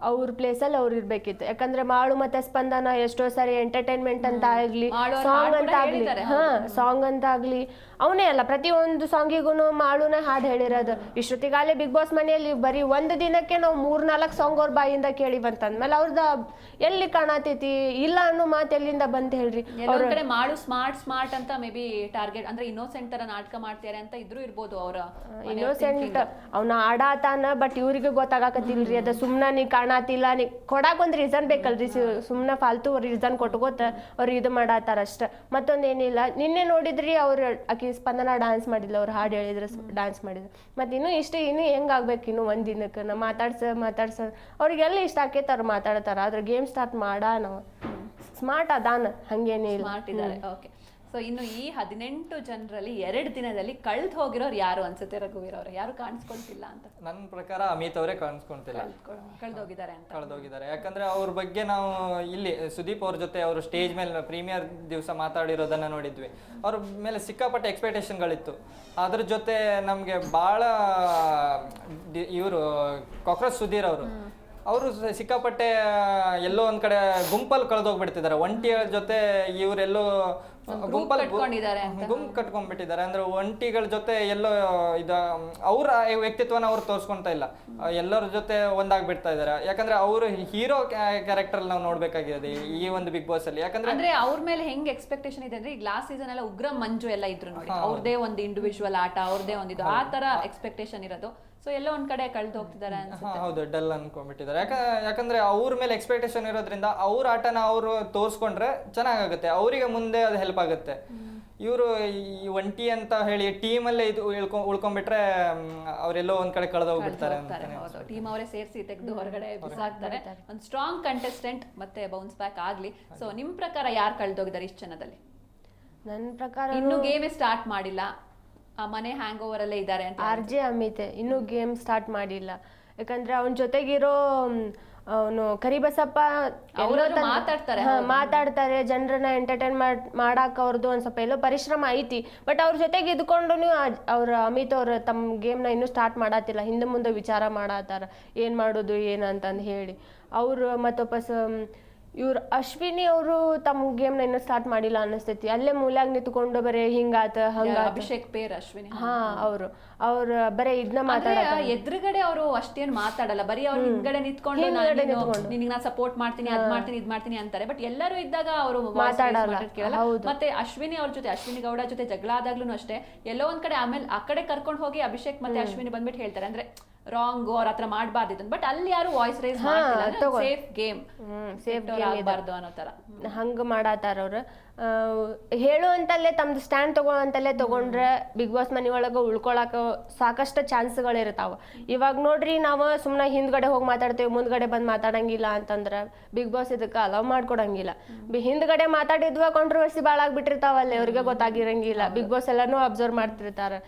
ಅವ್ರ ಪ್ಲೇಸಲ್ಲಿ ಅವ್ರು ಇರ್ಬೇಕಿತ್ತು. ಯಾಕಂದ್ರೆ ಮಾಳು ಮತ್ತೆ ಸ್ಪಂದನ ಎಷ್ಟೋ ಸಾರಿ ಎಂಟರ್ಟೈನ್ಮೆಂಟ್ ಅಂತ ಆಗ್ಲಿ ಸಾಂಗ್ ಅಂತ ಆಗ್ಲಿ. ಹಾ ಸಾಂಗ್ ಅಂತ ಆಗ್ಲಿ ಅವನೇ ಅಲ್ಲ ಪ್ರತಿ ಒಂದು ಸಾಂಗಿಗೂ ಮಾಳುನ ಹಾಡು ಹೇಳಿರೋದು. ಇಷ್ಟೊತ್ತಿಗಾಲೇ ಬಿಗ್ ಬಾಸ್ ಮನೆಯಲ್ಲಿ ಬರೀ ಒಂದು ದಿನಕ್ಕೆ ನಾವು ಮೂರ್ ನಾಲ್ಕು ಸಾಂಗ್ ಅವ್ರ ಬಾಯಿಂದ ಕೇಳಿ ಬಂತಂದ್ಮೇಲೆ ಅವ್ರದ ಎಲ್ಲಿ ಕಾಣತೈತಿ ಇಲ್ಲ ಅನ್ನೋ ಮಾತು ಎಲ್ಲಿಂದ ಬಂತ ಹೇಳ್ರಿ? ಕಡೆ ಮಾಡು ಸ್ಮಾರ್ಟ್ ಸ್ಮಾರ್ಟ್ ಅಂತ ಮೇ ಬಿ ಟಾರ್ಗೆಟ್ ಅಂದ್ರೆ ಇನ್ನೋಸೆಂಟ್ ತರ ನಾಟಕ ಮಾಡ್ತಾರೆ ಅಂತ ಇದ್ರು ಇರ್ಬೋದು ಅವರ ಇನ್ನೋಸೆಂಟ್ ಅವ್ನ ಆಡಾತಾನ ಬಟ್ ಇವ್ರಿಗೆ ಗೊತ್ತಾಗಕತ್ತಿಲ್ರಿ ಅದ ಸುಮ್ನ ನೀ ಕಾಣತಿಲ್ಲ ನೀ ಕೊಡಾಕ್ ಒಂದ್ ರೀಸನ್ ಬೇಕಲ್ರಿ ಸುಮ್ನ ಫಾಲ್ತು ರೀಸನ್ ಕೊಟ್ಕೋತ ಅವ್ರು ಇದು ಮಾಡಾತಾರ ಅಷ್ಟ. ಮತ್ತೊಂದ್ ಏನಿಲ್ಲ ನಿನ್ನೆ ನೋಡಿದ್ರಿ ಅವ್ರ ಆಕಿ ಸ್ಪಂದನ ಡ್ಯಾನ್ಸ್ ಮಾಡಿಲ್ಲ ಅವ್ರು ಹಾಡು ಹೇಳಿದ್ರೆ ಡ್ಯಾನ್ಸ್ ಮಾಡಿದ್ರು. ಮತ್ತೆ ಇನ್ನು ಇಷ್ಟ ಇನ್ನು ಹೆಂಗ್ ಆಗ್ಬೇಕು ಇನ್ನು ಒಂದ್ ದಿನಕ್ಕೆ? ನಾ ಮಾತಾಡ್ಸ ಮಾತಾಡ್ಸ. ಅವ್ರಿಗೆಲ್ಲ ಇಷ್ಟ ಆಕೇತಾರ ಮಾತಾಡ್ತಾರ. ಆದ್ರೆ ಗೇಮ್ ಸ್ಟಾರ್ಟ್ ಮಾಡ ನಾವು ಸ್ಮಾರ್ಟ್ ಅದಾನ. ಹಂಗೇನೇ ಇಲ್ಲ. ಓಕೆ ಸೊ ಇನ್ನು ಈ ಹದಿನೆಂಟು ಜನರಲ್ಲಿ ಎರಡು ದಿನದಲ್ಲಿ ಕಳೆದು ಹೋಗಿರೋರು ಯಾರು ಅನ್ಸುತ್ತೆ ರಘುವೀರ್ ಅವರು? ಯಾರು ಕಾಣಿಸ್ಕೊಳ್ತಿಲ್ಲ ಅಂತ? ನನ್ನ ಪ್ರಕಾರ ಅಮಿತ್ ಅವರೇ ಕಾಣಿಸ್ಕೊಂತಿಲ್ಲ ಕಳ್ದೋಗಿದ್ದಾರೆ ಅಂತ. ಕಳೆದೋಗಿದ್ದಾರೆ. ಯಾಕಂದ್ರೆ ಅವ್ರ ಬಗ್ಗೆ ನಾವು ಇಲ್ಲಿ ಸುದೀಪ್ ಅವ್ರ ಜೊತೆ ಅವರು ಸ್ಟೇಜ್ ಮೇಲೆ ಪ್ರೀಮಿಯರ್ ದಿವಸ ಮಾತಾಡಿರೋದನ್ನ ನೋಡಿದ್ವಿ. ಅವ್ರ ಮೇಲೆ ಸಿಕ್ಕಾಪಟ್ಟೆ ಎಕ್ಸ್ಪೆಕ್ಟೇಷನ್ಗಳಿತ್ತು. ಅದ್ರ ಜೊತೆ ನಮಗೆ ಭಾಳ ಇವರು ಕಾಕ್ರೋಚ್ ಸುಧೀರ್ ಅವರು. ಅವರು ಸಿಕ್ಕಾಪಟ್ಟೆ ಎಲ್ಲೋ ಒಂದ್ ಕಡೆ ಗುಂಪಲ್ಲಿ ಕಳೆದೋಗ್ಬಿಡ್ತಿದ್ದಾರೆ. ಒಂಟಿಯ ಜೊತೆ ಇವರೆಲ್ಲೋ ಗುಂಪಲ್ಲಿ ಕಟ್ಕೊಂಡಿದ್ದಾರೆ ಗುಂಪು ಕಟ್ಕೊಂಡ್ಬಿಟ್ಟಿದ್ದಾರೆ. ಅಂದ್ರೆ ಒಂಟಿಗಳ ಜೊತೆ ಎಲ್ಲೋ ಇದ ಅವ್ರ ವ್ಯಕ್ತಿತ್ವನ ಅವ್ರು ತೋರ್ಸ್ಕೊಂತ ಇಲ್ಲ. ಎಲ್ಲರ ಜೊತೆ ಒಂದಾಗ್ಬಿಡ್ತಾ ಇದ್ದಾರೆ. ಯಾಕಂದ್ರೆ ಅವರು ಹೀರೋ ಕ್ಯಾರೆಕ್ಟರ್ ನಾವು ನೋಡ್ಬೇಕಾಗಿದೆ ಈ ಒಂದು ಬಿಗ್ ಬಾಸ್ ಅಲ್ಲಿ. ಯಾಕಂದ್ರೆ ಅಂದ್ರೆ ಅವ್ರ ಮೇಲೆ ಹೆಂಗ್ ಎಕ್ಸ್ಪೆಕ್ಟೇಷನ್ ಇದೆ ಅಂದ್ರೆ ಈಗ ಲಾಸ್ಟ್ ಸೀಸನ್ ಎಲ್ಲ ಉಗ್ರ ಮಂಜು ಎಲ್ಲ ಇದ್ರು ನೋಡಿ. ಅವ್ರದೇ ಒಂದು ಇಂಡಿವಿಜುವಲ್ ಆಟ ಅವ್ರದೇ ಒಂದಿದು ಆ ತರ ಎಕ್ಸ್ಪೆಕ್ಟೇಷನ್ ಇರೋದು. ಸೊ ಎಲ್ಲೋ ಒಂದ್ ಕಡೆ ಕಳ್ದು ಹೋಗ್ತಿದ್ದಾರೆ ಹಾ ಹೌದು ಡಲ್ ಅನ್ಕೊಂಡ್ಬಿಟ್ಟಿದ್ದಾರೆ ಯಾಕ ಯಾಕಂದ್ರೆ ಅವ್ರ ಮೇಲೆ ಎಕ್ಸ್ಪೆಕ್ಟೇಷನ್ ಇರೋದ್ರಿಂದ ಅವ್ರ ಆಟನ ಅವರು ತೋರ್ಸ್ಕೊಂಡ್ರೆ ಚೆನ್ನಾಗಾಗುತ್ತೆ. ಅವರಿಗೆ ಮುಂದೆ ಅದು ಹೆಲ್ಪ್ ಆಗುತ್ತೆ. ಇವರು ಈ ಒಂಟಿ ಅಂತ ಹೇಳಿ ಟೀಮಲ್ಲೇ ಇದು ಉಳ್ಕೊ ಉಳ್ಕೊಂಡ್ಬಿಟ್ರೆ ಅವರೆಲ್ಲೋ ಒಂದ್ ಕಡೆ ಕಳೆದೋಗ್ಬಿಡ್ತಾರೆ ಟೀಮ್ ಅವರೇ ಸೇರಿಸಿ ತೆಗೆದು ಹೊರಗಡೆ ಬಿಸಾಕ್ತಾರೆ. ಒಂದು ಸ್ಟ್ರಾಂಗ್ ಕಂಟೆಸ್ಟೆಂಟ್ ಮತ್ತೆ ಬೌನ್ಸ್ ಬ್ಯಾಕ್ ಆಗ್ಲಿ. ಸೊ ನಿಮ್ ಪ್ರಕಾರ ಯಾರು ಕಳೆದೋಗಿದ್ದಾರೆ ಇಷ್ಟು ಜನದಲ್ಲಿ? ನನ್ನ ಪ್ರಕಾರ ಇನ್ನು ಗೇಮೇ ಸ್ಟಾರ್ಟ್ ಮಾಡಿಲ್ಲ. ಮನೆ ಹ್ಯಾಂಗ್ ಓವರ್ ಅಲ್ಲೇ ಇದ್ದಾರೆ ಅಂತ ಆರ್ ಜೆ ಅಮಿತ್ ಇನ್ನು ಗೇಮ್ ಸ್ಟಾರ್ಟ್ ಮಾಡಿಲ್ಲ. ಯಾಕಂದ್ರೆ ಅವನ ಜೊತೆಗಿರೋ ಅವನು ಕರಿಬಸಪ್ಪ ಎಲ್ಲೋ ಅವ್ರಾದ್ರು ತನ್ನ- ಮಾತಾಡ್ತಾರೆ, ಹಾ, ಮಾತಾಡ್ತಾರೆ ಜನರನ್ನ ಎಂಟರ್ಟೈನ್ ಮಾಡ್ ಮಾಡಾಕ ಅವ್ರದ್ದು ಒಂದ್ ಸ್ವಲ್ಪ ಎಲ್ಲೋ ಪರಿಶ್ರಮ ಐತಿ. ಬಟ್ ಅವ್ರ ಜೊತೆಗೆ ಇದ್ಕೊಂಡು ಅವ್ರ ಅಮಿತ್ ಅವ್ರ ತಮ್ಮ ನ ಇನ್ನು ಸ್ಟಾರ್ಟ್ ಮಾಡತ್ತಿಲ್ಲ ಹಿಂದೆ ಮುಂದೆ ವಿಚಾರ ಮಾಡತ್ತಾರ ಏನ್ ಮಾಡೋದು ಏನಂತಂದು ಹೇಳಿ. ಅವ್ರು ಮತ್ತೊಬ್ಬ ಇವ್ರು ಅಶ್ವಿನಿ ಅವರು ತಮ್ಮ ನ ಇನ್ನೂ ಸ್ಟಾರ್ಟ್ ಮಾಡಿಲ್ಲ ಅನ್ನಿಸ್ತೈತಿ. ಅಲ್ಲೇ ಮೂಲಾಗ್ ನಿಂತ್ಕೊಂಡು ಬರೀ ಹಿಂಗಾತ ಹಂಗ ಅಭಿಷೇಕ್ ಪೇರ್ ಅಶ್ವಿನಿ. ಹಾ ಅವರು. ಅವ್ರ ಬರೀ ಇದನ್ನ ಮಾತಾಡ ಎದುರುಗಡೆ ಅವರು ಅಷ್ಟೇನ್ ಮಾತಾಡಲ್ಲ. ಬರೀ ಅವ್ರ ಹಿಂದ್ಗಡೆ ನಿಂತ್ಕೊಂಡು ನಿನ್ಗೆ ನಿನಗೆ ನಾ ಸಪೋರ್ಟ್ ಮಾಡ್ತೀನಿ ಅದ್ ಮಾಡ್ತೀನಿ ಇದ್ ಮಾಡ್ತೀನಿ ಅಂತಾರೆ. ಬಟ್ ಎಲ್ಲರೂ ಇದ್ದಾಗ ಅವರು ಮಾತಾಡಲ್ಲ. ಮತ್ತೆ ಅಶ್ವಿನಿ ಅವ್ರ ಜೊತೆ ಅಶ್ವಿನಿ ಗೌಡ ಜೊತೆ ಜಗಳ ಆದಾಗ್ಲೂ ಅಷ್ಟೇ ಎಲ್ಲೋ ಒಂದ್ ಕಡೆ ಆಮೇಲೆ ಆ ಕಡೆ ಕರ್ಕೊಂಡು ಹೋಗಿ ಅಭಿಷೇಕ್ ಮತ್ತೆ ಅಶ್ವಿನಿ ಬಂದ್ಬಿಟ್ಟು ಹೇಳ್ತಾರೆ. ಅಂದ್ರೆ ರಾಂಗ್ ಅವ್ರ ಹತ್ರ ಮಾಡಬಾರ್ದಿತ್ತು ಬಟ್ ಅಲ್ಲಿ ಯಾರು ವಾಯ್ಸ್ ರೈಸ್ ಮಾಡ್ತಿಲ್ಲ ಸೇಫ್ ಗೇಮ್ ಸೇಫ್ ಆಗಬಾರ್ದು ಅನ್ನೋ ತರ ಹಂಗ ಮಾಡಾತಾರ ಅವ್ರು. ಹೇಳುವಂತಲ್ಲೇ ತಮ್ದು ಸ್ಟ್ಯಾಂಡ್ ತಗೊಳ್ಳೋಂತಲ್ಲೇ ತಗೊಂಡ್ರೆ ಬಿಗ್ ಬಾಸ್ ಮನೆಯೊಳಗೆ ಉಳ್ಕೊಳಕ ಸಾಕಷ್ಟು ಚಾನ್ಸ್ಗಳು ಇರ್ತಾವ ಇವಾಗ ನೋಡ್ರಿ ನಾವು ಸುಮ್ಮನೆ ಹಿಂದ್ಗಡೆ ಹೋಗಿ ಮಾತಾಡ್ತೇವೆ, ಮುಂದ್ಗಡೆ ಬಂದು ಮಾತಾಡಂಗಿಲ್ಲ ಅಂತಂದ್ರೆ ಬಿಗ್ ಬಾಸ್ ಇದಕ್ಕೆ ಅಲವ್ ಮಾಡ್ಕೊಡಂಗಿಲ್ಲ. ಹಿಂದ್ಗಡೆ ಮಾತಾಡಿದ್ವ ಕಾಂಟ್ರವರ್ಸಿ ಭಾಳ ಆಗ್ಬಿಟ್ಟಿರ್ತಾವಲ್ಲಿ, ಅವ್ರಿಗೆ ಗೊತ್ತಾಗಿರಂಗಿಲ್ಲ. ಬಿಗ್ ಬಾಸ್ ಎಲ್ಲಾನು ಅಬ್ಸರ್ವ್ ಮಾಡ್ತಿರ್ತಾರೆ.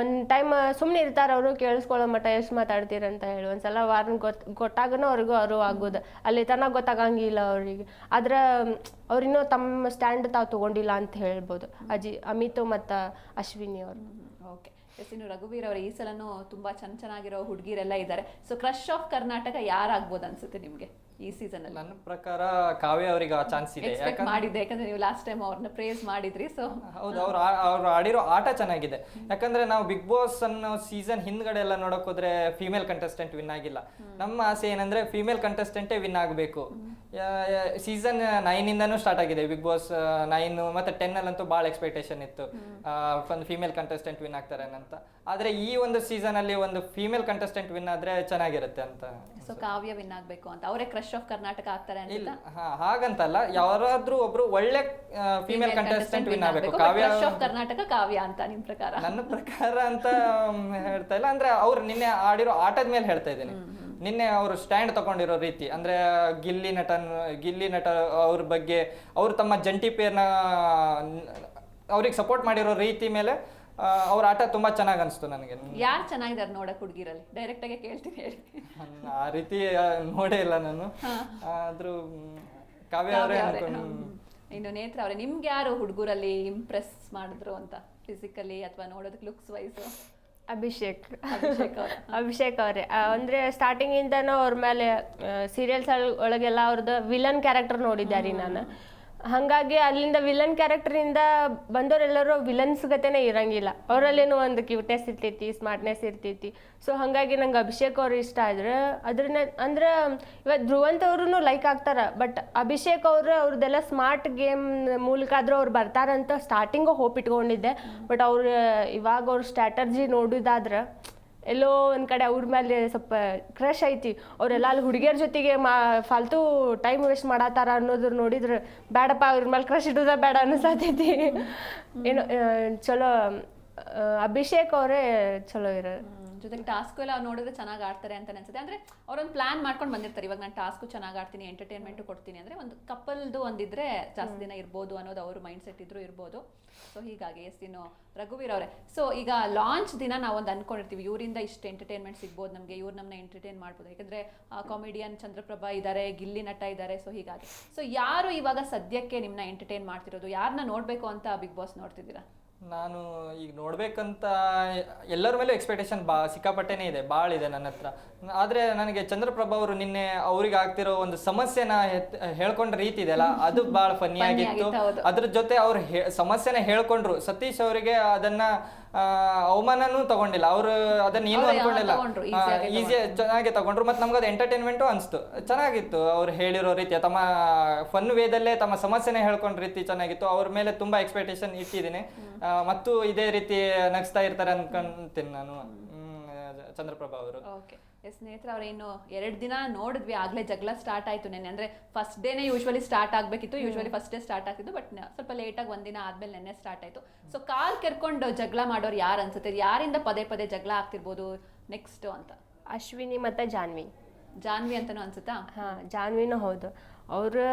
ಒಂದು ಟೈಮ್ ಸುಮ್ಮನೆ ಇರ್ತಾರೆ ಅವರು, ಕೇಳಿಸ್ಕೊಳ್ಳೋ ಮಟ್ಟ ಎಷ್ಟು ಮಾತಾಡ್ತೀರ ಅಂತ ಹೇಳಿ. ಒಂದ್ಸಲ ವಾರನ್ ಗೊತ್, ಗೊತ್ತಾಗನೂ ಅವ್ರಿಗೂ ಅರಿವು ಆಗೋದು. ಅಲ್ಲಿ ತನಕ ಗೊತ್ತಾಗಂಗಿಲ್ಲ ಅವ್ರಿಗೆ. ಆದ್ರೆ ಅವ್ರಿನ್ನೂ ತಮ್ಮ ಸ್ಟ್ಯಾಂಡ್ ತಾವು ತಗೊಂಡಿಲ್ಲ ಅಂತ ಹೇಳ್ಬೋದು. ಅಜಿ ಅಮಿತ್ ಮತ್ತು ಅಶ್ವಿನಿ ಅವರು. ಓಕೆ ಎಸ್ ಇನ್ನು ರಘುವೀರ್ ಅವರು ಈ ಸಲನೂ ತುಂಬಾ ಚೆನ್ನ ಚೆನ್ನಾಗಿರೋ ಹುಡುಗಿರೆಲ್ಲ ಇದ್ದಾರೆ ಸೊ ಕ್ರಶ್ ಆಫ್ ಕರ್ನಾಟಕ ಯಾರಾಗ್ಬೋದು ಅನ್ಸುತ್ತೆ ನಿಮ್ಗೆ ಈ ಸೀಸನ್ ಅಲ್ಲಿ? ನನ್ನ ಪ್ರಕಾರ ಕಾವ್ಯ ಅವರಿಗೆ ಆ ಚಾನ್ಸ್ ಇದೆ. ಎಕ್ಸ್ಪೆಕ್ಟ್ ಮಾಡಿದ್ದೆ ಯಾಕಂದ್ರೆ ನೀವು ಲಾಸ್ಟ್ ಟೈಮ್ ಅವ್ರನ್ನ ಪ್ರೇಸ್ ಮಾಡಿದ್ರಿ ಸೊ ಹೌದು ಅವ್ರು ಅವ್ರು ಆಡಿರೋ ಆಟ ಚೆನ್ನಾಗಿದೆ. ಯಾಕಂದ್ರೆ ನಾವು ಬಿಗ್ ಬಾಸ್ ಅನ್ನೋ ಸೀಸನ್ ಹಿಂದ್ಗಡೆ ಎಲ್ಲ ನೋಡಕ್ ಹೋದ್ರೆ ಫಿಮೇಲ್ ಕಂಟೆಸ್ಟೆಂಟ್ ವಿನ್ ಆಗಿಲ್ಲ. ನಮ್ಮ ಆಸೆ ಏನಂದ್ರೆ ಫಿಮೇಲ್ ಕಂಟೆಸ್ಟೆಂಟೇ ವಿನ್ ಆಗಬೇಕು. ಸೀಸನ್ ನೈನ್ ಇಂದಾನು ಸ್ಟಾರ್ಟ್ ಆಗಿದೆ. ಬಿಗ್ ಬಾಸ್ ನೈನ್ ಮತ್ತೆ ಟೆನ್ ಅಲ್ಲಂತೂ ಬಹಳ ಎಕ್ಸ್ಪೆಕ್ಟೇಷನ್ ಇತ್ತು. ಒಂದು ಫಿಮೇಲ್ ಕಂಟೆಸ್ಟೆಂಟ್ ವಿನ್ ಆಗ್ತಾರೆ ಅಂತ ಆದ್ರೆ ಈ ಒಂದು ಸೀಸನ್ ಅಲ್ಲಿ ಒಂದು ಫಿಮೇಲ್ ಕಂಟೆಸ್ಟೆಂಟ್ ವಿನ್ ಆದ್ರೆ ಚೆನ್ನಾಗಿರುತ್ತೆ ಅಂತ. ಸೊ ಕಾವ್ಯ ವಿನ್ ಆಗ್ಬೇಕು ಅಂತ. ಅವರೇ ಕ್ರಶ್ ಆಫ್ ಕರ್ನಾಟಕ ಆಗ್ತಾರೆ ಇಲ್ಲ ಹಾ ಹಾಗಂತಲ್ಲ ಯಾರಾದ್ರೂ ಒಬ್ರು ಒಳ್ಳೆ ಫಿಮೇಲ್ ಕಂಟೆಸ್ಟೆಂಟ್ ವಿನ್ ಆಗಬೇಕು. ಕಾವ್ಯ ಕ್ರಶ್ ಆಫ್ ಕರ್ನಾಟಕ ಕಾವ್ಯ ಅಂತ ನಿಮ್ ಪ್ರಕಾರ? ನನ್ನ ಪ್ರಕಾರ ಅಂತ ಹೇಳ್ತಾ ಇಲ್ಲ. ಅಂದ್ರೆ ಅವ್ರು ನಿನ್ನೆ ಆಡಿರೋ ಆಟದ ಮೇಲೆ ಹೇಳ್ತಾ ಇದ್ದೀನಿ. ನಿನ್ನೆ ಅವರು ಸ್ಟ್ಯಾಂಡ್ ತಗೊಂಡಿರೋ ರೀತಿ ಅಂದ್ರೆ ಗಿಲ್ಲಿ ನಟನ್ ಗಿಲ್ಲಿ ನಟ ಅವ್ರ ಬಗ್ಗೆ ಅವರು ತಮ್ಮ ಜಂಟಿ ಪೇರ್ನ ಅವ್ರಿಗೆ ಸಪೋರ್ಟ್ ಮಾಡಿರೋ ರೀತಿ ಮೇಲೆ ಅವ್ರ ಆಟ ತುಂಬಾ ಚೆನ್ನಾಗಿ ಅನಿಸ್ತು ನನಗೆ. ಯಾರು ಚೆನ್ನಾಗಿದ್ದಾರೆ ನೋಡಕ್ ಹುಡುಗಿರಲ್ಲಿ? ಡೈರೆಕ್ಟ್ ಆಗಿ ಕೇಳ್ತೀನಿ ಹೇಳಿ ಆ ರೀತಿ ನೋಡೇ ಇಲ್ಲ ನಾನು. ಆದ್ರೂ ಕಾವ್ಯ ಅವರೇ. ಇನ್ನು ನೇತ್ರ ಅವರೇ ನಿಮ್ಗೆ ಯಾರು ಹುಡುಗರಲ್ಲಿ ಇಂಪ್ರೆಸ್ ಮಾಡಿದ್ರು ಅಂತ? ಫಿಸಿಕಲಿ ಅಥವಾ ನೋಡೋದಕ್ಕೆ ಲುಕ್ಸ್ ವೈಸ್ ಅಭಿಷೇಕ್. ಅಭಿಷೇಕ್ ಅವ್ರ. ಅಭಿಷೇಕ್ ಅವರೇ. ಸ್ಟಾರ್ಟಿಂಗ್ ಸ್ಟಾರ್ಟಿಂಗಿಂದನೂ ಅವ್ರ ಮೇಲೆ ಸೀರಿಯಲ್ಸ್ ಒಳಗೆಲ್ಲ ಅವ್ರದ್ದು ವಿಲನ್ ಕ್ಯಾರೆಕ್ಟರ್ ನೋಡಿದ್ದಾರೆ ನಾನು. ಹಾಗಾಗಿ ಅಲ್ಲಿಂದ ವಿಲನ್ ಕ್ಯಾರೆಕ್ಟರಿಂದ ಬಂದವರೆಲ್ಲರೂ ವಿಲನ್ಸ್ ಗತೆನೇ ಇರಂಗಿಲ್ಲ. ಅವರಲ್ಲೇನೋ ಒಂದು ಕ್ಯೂಟ್ನೆಸ್ ಇರ್ತೈತಿ ಸ್ಮಾರ್ಟ್ನೆಸ್ ಇರ್ತೈತಿ. ಸೊ ಹಾಗಾಗಿ ನಂಗೆ ಅಭಿಷೇಕ್ ಅವ್ರು ಇಷ್ಟ ಆದ್ರೆ ಅದ್ರನ್ನ ಅಂದ್ರೆ ಇವತ್ತು ಧ್ರುವಂತ ಅವ್ರೂ ಲೈಕ್ ಆಗ್ತಾರ ಬಟ್ ಅಭಿಷೇಕ್ ಅವರು ಅವ್ರದ್ದೆಲ್ಲ ಸ್ಮಾರ್ಟ್ ಗೇಮ್ ಮೂಲಕ ಆದ್ರೂ ಅವ್ರು ಬರ್ತಾರಂತ ಸ್ಟಾರ್ಟಿಂಗು ಹೋಪ್ ಇಟ್ಕೊಂಡಿದ್ದೆ. ಬಟ್ ಅವ್ರು, ಇವಾಗ ಅವ್ರ ಸ್ಟ್ರಾಟರ್ಜಿ ನೋಡಿದಾದ್ರೆ ಎಲ್ಲೋ ಒಂದು ಕಡೆ ಅವ್ರ ಮೇಲೆ ಸ್ವಲ್ಪ ಕ್ರಶ್ ಐತಿ. ಅವರೆಲ್ಲ ಅಲ್ಲಿ ಹುಡುಗಿಯರ ಜೊತೆಗೆ ಮಾ ಫಾಲ್ತು ಟೈಮ್ ವೇಸ್ಟ್ ಮಾಡತ್ತಾರ ಅನ್ನೋದ್ರ ನೋಡಿದ್ರೆ ಬೇಡಪ್ಪ ಅವ್ರ ಮೇಲೆ ಕ್ರಶ್ ಇಡೋದ ಬೇಡ ಅನ್ನಿಸತೈತಿ ಏನೋ ಚಲೋ ಅಭಿಷೇಕ್ ಅವರೇ ಚಲೋ ಇರೋ ಜೊತೆಗೆ ಟಾಸ್ಕ್ ಎಲ್ಲ ನೋಡಿದ್ರೆ ಚೆನ್ನಾಗಿ ಆಡ್ತಾರೆ ಅಂತ ಅನ್ಸುತ್ತೆ. ಅಂದ್ರೆ ಅವ್ರೊಂದು ಪ್ಲಾನ್ ಮಾಡ್ಕೊಂಡು ಬಂದಿರ್ತಾರೆ. ಇವಾಗ ನಾನು ಟಾಸ್ಕು ಚೆನ್ನಾಗಿ ಆಡ್ತೀನಿ ಎಂಟರ್ಟೈನ್ಮೆಂಟ್ ಕೊಡ್ತೀನಿ ಅಂದ್ರೆ ಒಂದು ಕಪಲ್ದು ಒಂದಿದ್ರೆ ಜಾಸ್ತಿ ದಿನ ಇರ್ಬೋದು ಅನ್ನೋದು ಅವ್ರ ಮೈಂಡ್ ಸೆಟ್ ಇದ್ರು ಇರ್ಬೋದು. ಸೊ ಹೀಗಾಗಿ ಎಸ್ ಇನ್ನು ರಘುವೀರ್ ಅವರೇ. ಸೊ ಈಗ ಲಾಂಚ್ ದಿನ ನಾವೊಂದು ಅನ್ಕೊಂಡಿರ್ತೀವಿ. ಇವರಿಂದ ಇಷ್ಟು ಎಂಟರ್ಟೈನ್ಮೆಂಟ್ ಸಿಗ್ಬೋದು ನಮಗೆ ಇವ್ರು ನಮ್ಮನ್ನ ಎಂಟರ್ಟೈನ್ ಮಾಡ್ಬೋದು. ಯಾಕಂದ್ರೆ ಕಾಮಿಡಿಯನ್ ಚಂದ್ರಪ್ರಭಾ ಇದ್ದಾರೆ ಗಿಲ್ಲಿ ನಟ ಇದ್ದಾರೆ ಸೊ ಹೀಗಾಗಿ. ಸೊ ಯಾರು ಇವಾಗ ಸದ್ಯಕ್ಕೆ ನಿಮ್ಮನ್ನ ಎಂಟರ್ಟೈನ್ ಮಾಡ್ತಿರೋದು? ಯಾರನ್ನ ನೋಡಬೇಕು ಅಂತ ಬಿಗ್ ಬಾಸ್ ನೋಡ್ತಿದ್ದೀರಾ? ನಾನು ಈಗ ನೋಡ್ಬೇಕಂತ ಎಲ್ಲರ ಮೇಲೂ ಎಕ್ಸ್ಪೆಕ್ಟೇಷನ್ ಬಾ ಸಿಕ್ಕಾಪಟ್ಟೆನೇ ಇದೆ ಭಾಳ ಇದೆ ನನ್ನ ಹತ್ರ. ಆದರೆ ನನಗೆ ಚಂದ್ರಪ್ರಭಾ ಅವರು ನಿನ್ನೆ ಅವ್ರಿಗೆ ಆಗ್ತಿರೋ ಒಂದು ಸಮಸ್ಯೆನ ಹೇಳ್ಕೊಂಡ ರೀತಿ ಇದೆಯಲ್ಲ ಅದು ಭಾಳ ಫನ್ನಿ ಆಗಿತ್ತು. ಅದ್ರ ಜೊತೆ ಅವ್ರು ಸಮಸ್ಯೆನ ಹೇಳ್ಕೊಂಡ್ರು. ಸತೀಶ್ ಅವರಿಗೆ ಅದನ್ನ ಅವಮಾನನೂ ತಗೊಂಡಿಲ್ಲ. ಅವರು ಅದನ್ನ ಏನು ಅನ್ಕೊಂಡಿಲ್ಲ ಈಸಿ ಚೆನ್ನಾಗಿ ತಗೊಂಡ್ರು. ಮತ್ತೆ ನಮ್ಗೆ ಅದು ಎಂಟರ್ಟೈನ್ಮೆಂಟು ಅನಿಸ್ತು. ಚೆನ್ನಾಗಿತ್ತು. ಅವ್ರು ಹೇಳಿರೋ ರೀತಿ ತಮ್ಮ ಫನ್ ವೇದಲ್ಲೇ ತಮ್ಮ ಸಮಸ್ಯೆನೇ ಹೇಳ್ಕೊಂಡ ರೀತಿ ಚೆನ್ನಾಗಿತ್ತು. ಅವ್ರ ಮೇಲೆ ತುಂಬಾ ಎಕ್ಸ್ಪೆಕ್ಟೇಷನ್ ಇಟ್ಟಿದ್ದೀನಿ. ಮತ್ತು ಇದೇ ರೀತಿ ನಗಿಸ್ತಾ ಇರ್ತಾರೆ ಅನ್ಕೊಂತೀನಿ ನಾನು. ಚಂದ್ರಪ್ರಭಾ ಅವರು. ಓಕೆ ಎಸ್ ಸ್ನೇಹಿತರೆ ಅವ್ರು ಏನು ಎರಡು ದಿನ ನೋಡಿದ್ವಿ. ಆಗಲೇ ಜಗಳ ಸ್ಟಾರ್ಟ್ ಆಯಿತು ನೆನ್ನೆ. ಅಂದರೆ ಫಸ್ಟ್ ಡೇನೇ ಯೂಶ್ವಲಿ ಸ್ಟಾರ್ಟ್ ಆಗಬೇಕಿತ್ತು. ಯೂಶ್ವಲಿ ಫಸ್ಟ್ ಡೇ ಸ್ಟಾರ್ಟ್ ಆಗ್ತಿದ್ದು ಬಟ್ ಸ್ವಲ್ಪ ಲೇಟಾಗಿ ಒಂದಿನ ಆದಮೇಲೆ ನೆನ್ನೆ ಸ್ಟಾರ್ಟ್ ಆಯಿತು. ಸೊ ಕಾಲ್ ಕೆರ್ಕೊಂಡು ಜಗಳ ಮಾಡೋರು ಯಾರು ಅನ್ಸುತ್ತೆ? ಯಾರಿಂದ ಪದೇ ಪದೇ ಜಗಳ ಆಗ್ತಿರ್ಬೋದು? ನೆಕ್ಸ್ಟ್ ಅಂತ. ಅಶ್ವಿನಿ ಮತ್ತು ಜಾನ್ವಿ. ಜಾನ್ವಿ ಅಂತಲೂ ಅನ್ಸುತ್ತಾ? ಹಾಂ ಜಾನ್ವಿನೂ ಹೌದು. ಅವರು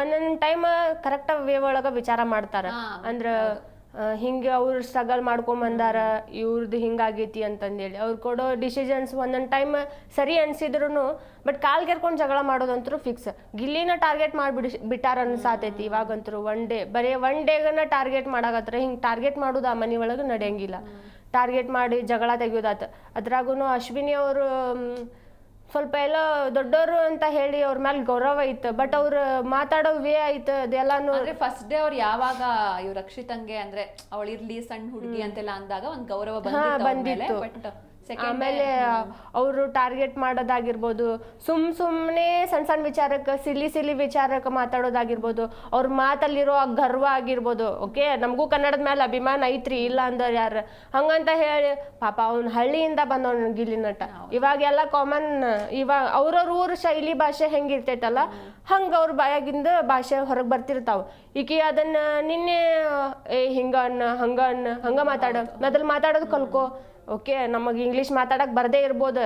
ಒಂದೊಂದು ಟೈಮ್ ಕರೆಕ್ಟ್ ವೇ ಒಳಗೆ ವಿಚಾರ ಮಾಡ್ತಾರ. ಅಂದ್ರೆ ಹಿಂಗೆ ಅವ್ರು ಸ್ಟ್ರಗಲ್ ಮಾಡ್ಕೊಂಬಂದಾರ ಇವ್ರದ್ದು ಹಿಂಗಾಗೈತಿ ಅಂತಂದೇಳಿ. ಅವ್ರು ಕೊಡೋ ಡಿಸಿಷನ್ಸ್ ಒಂದೊಂದು ಟೈಮ್ ಸರಿ ಅನ್ಸಿದ್ರು ಬಟ್ ಕಾಲ್ ಕೆರ್ಕೊಂಡು ಜಗಳ ಮಾಡೋದಂತರೂ ಫಿಕ್ಸ್ ಗಿಲ್ಲಿನ ಟಾರ್ಗೆಟ್ ಮಾಡಿಬಿಡಿ ಬಿಟ್ಟಾರ ಅನ್ಸಾತೈತಿ ಇವಾಗಂತರೂ ಒನ್ ಡೇ ಬರೀ ಒನ್ ಡೇಗನ ಟಾರ್ಗೆಟ್ ಮಾಡಾಗತ್ರ ಹಿಂಗೆ ಟಾರ್ಗೆಟ್ ಮಾಡೋದು ಆ ಮನೆ ಒಳಗೆ ನಡೆಯಂಗಿಲ್ಲ. ಟಾರ್ಗೆಟ್ ಮಾಡಿ ಜಗಳ ತೆಗಿಯೋದಾತ. ಅದ್ರಾಗೂ ಅಶ್ವಿನಿ ಅವರು ಸ್ವಲ್ಪ ಎಲ್ಲ ದೊಡ್ಡವರು ಅಂತ ಹೇಳಿ ಅವ್ರ ಮೇಲೆ ಗೌರವ ಇತ್ತು. ಬಟ್ ಅವ್ರು ಮಾತಾಡೋ ವೇ ಆಯ್ತು ಅದೆಲ್ಲಾನು. ಅಂದ್ರೆ ಫಸ್ಟ್ ಡೇ ಅವ್ರು ಯಾವಾಗ ಇವ್ ರಕ್ಷಿತಂಗೆ ಅಂದ್ರೆ ಅವಳಿರ್ಲಿ ಸಣ್ಣ ಹುಡುಗಿ ಅಂತೆಲ್ಲ ಅಂದಾಗ ಒಂದ್ ಗೌರವ ಬಂದಿತ್ತು ಬಟ್ ಆಮೇಲೆ ಅವರು ಟಾರ್ಗೆಟ್ ಮಾಡೋದಾಗಿರ್ಬೋದು ಸುಮ್ ಸುಮ್ಮನೆ ಸಣ್ಣ ಸಣ್ಣ ವಿಚಾರಕ್ಕೆ ಸಿಲಿ ಸಿಲಿ ವಿಚಾರಕ್ಕೆ ಮಾತಾಡೋದಾಗಿರ್ಬೋದು ಅವ್ರ ಮಾತಲ್ಲಿರೋ ಗರ್ವ ಆಗಿರ್ಬೋದು ಓಕೆ ನಮಗೂ ಕನ್ನಡದ ಮೇಲೆ ಅಭಿಮಾನ ಐತ್ರಿ ಇಲ್ಲ ಅಂದವ್ರು ಯಾರು? ಹಂಗಂತ ಹೇಳಿ ಪಾಪ ಅವ್ನ ಹಳ್ಳಿಯಿಂದ ಬಂದವನು ಗಿಲಿ ನಟ. ಇವಾಗೆಲ್ಲ ಕಾಮನ್ ಇವಾಗ ಅವ್ರವ್ರ ಊರ ಶೈಲಿ ಭಾಷೆ ಹೆಂಗಿರ್ತೈತಲ್ಲ ಹಂಗೆ ಅವ್ರ ಬಾಯಾಗಿಂದ ಭಾಷೆ ಹೊರಗೆ ಬರ್ತಿರ್ತಾವ. ಈಕಿ ಅದನ್ನ ನಿನ್ನೆ ಏ ಹಿಂಗ ಅನ್ನ ಹಂಗ ಅನ್ನ ಹಂಗ ಮಾತಾಡ ಮೊದಲು ಮಾತಾಡೋದು ಕಲ್ಕೋ. ಓಕೆ ನಮಗೆ ಇಂಗ್ಲಿಷ್ ಮಾತಾಡಕ್ ಬರದೇ ಇರ್ಬೋದು.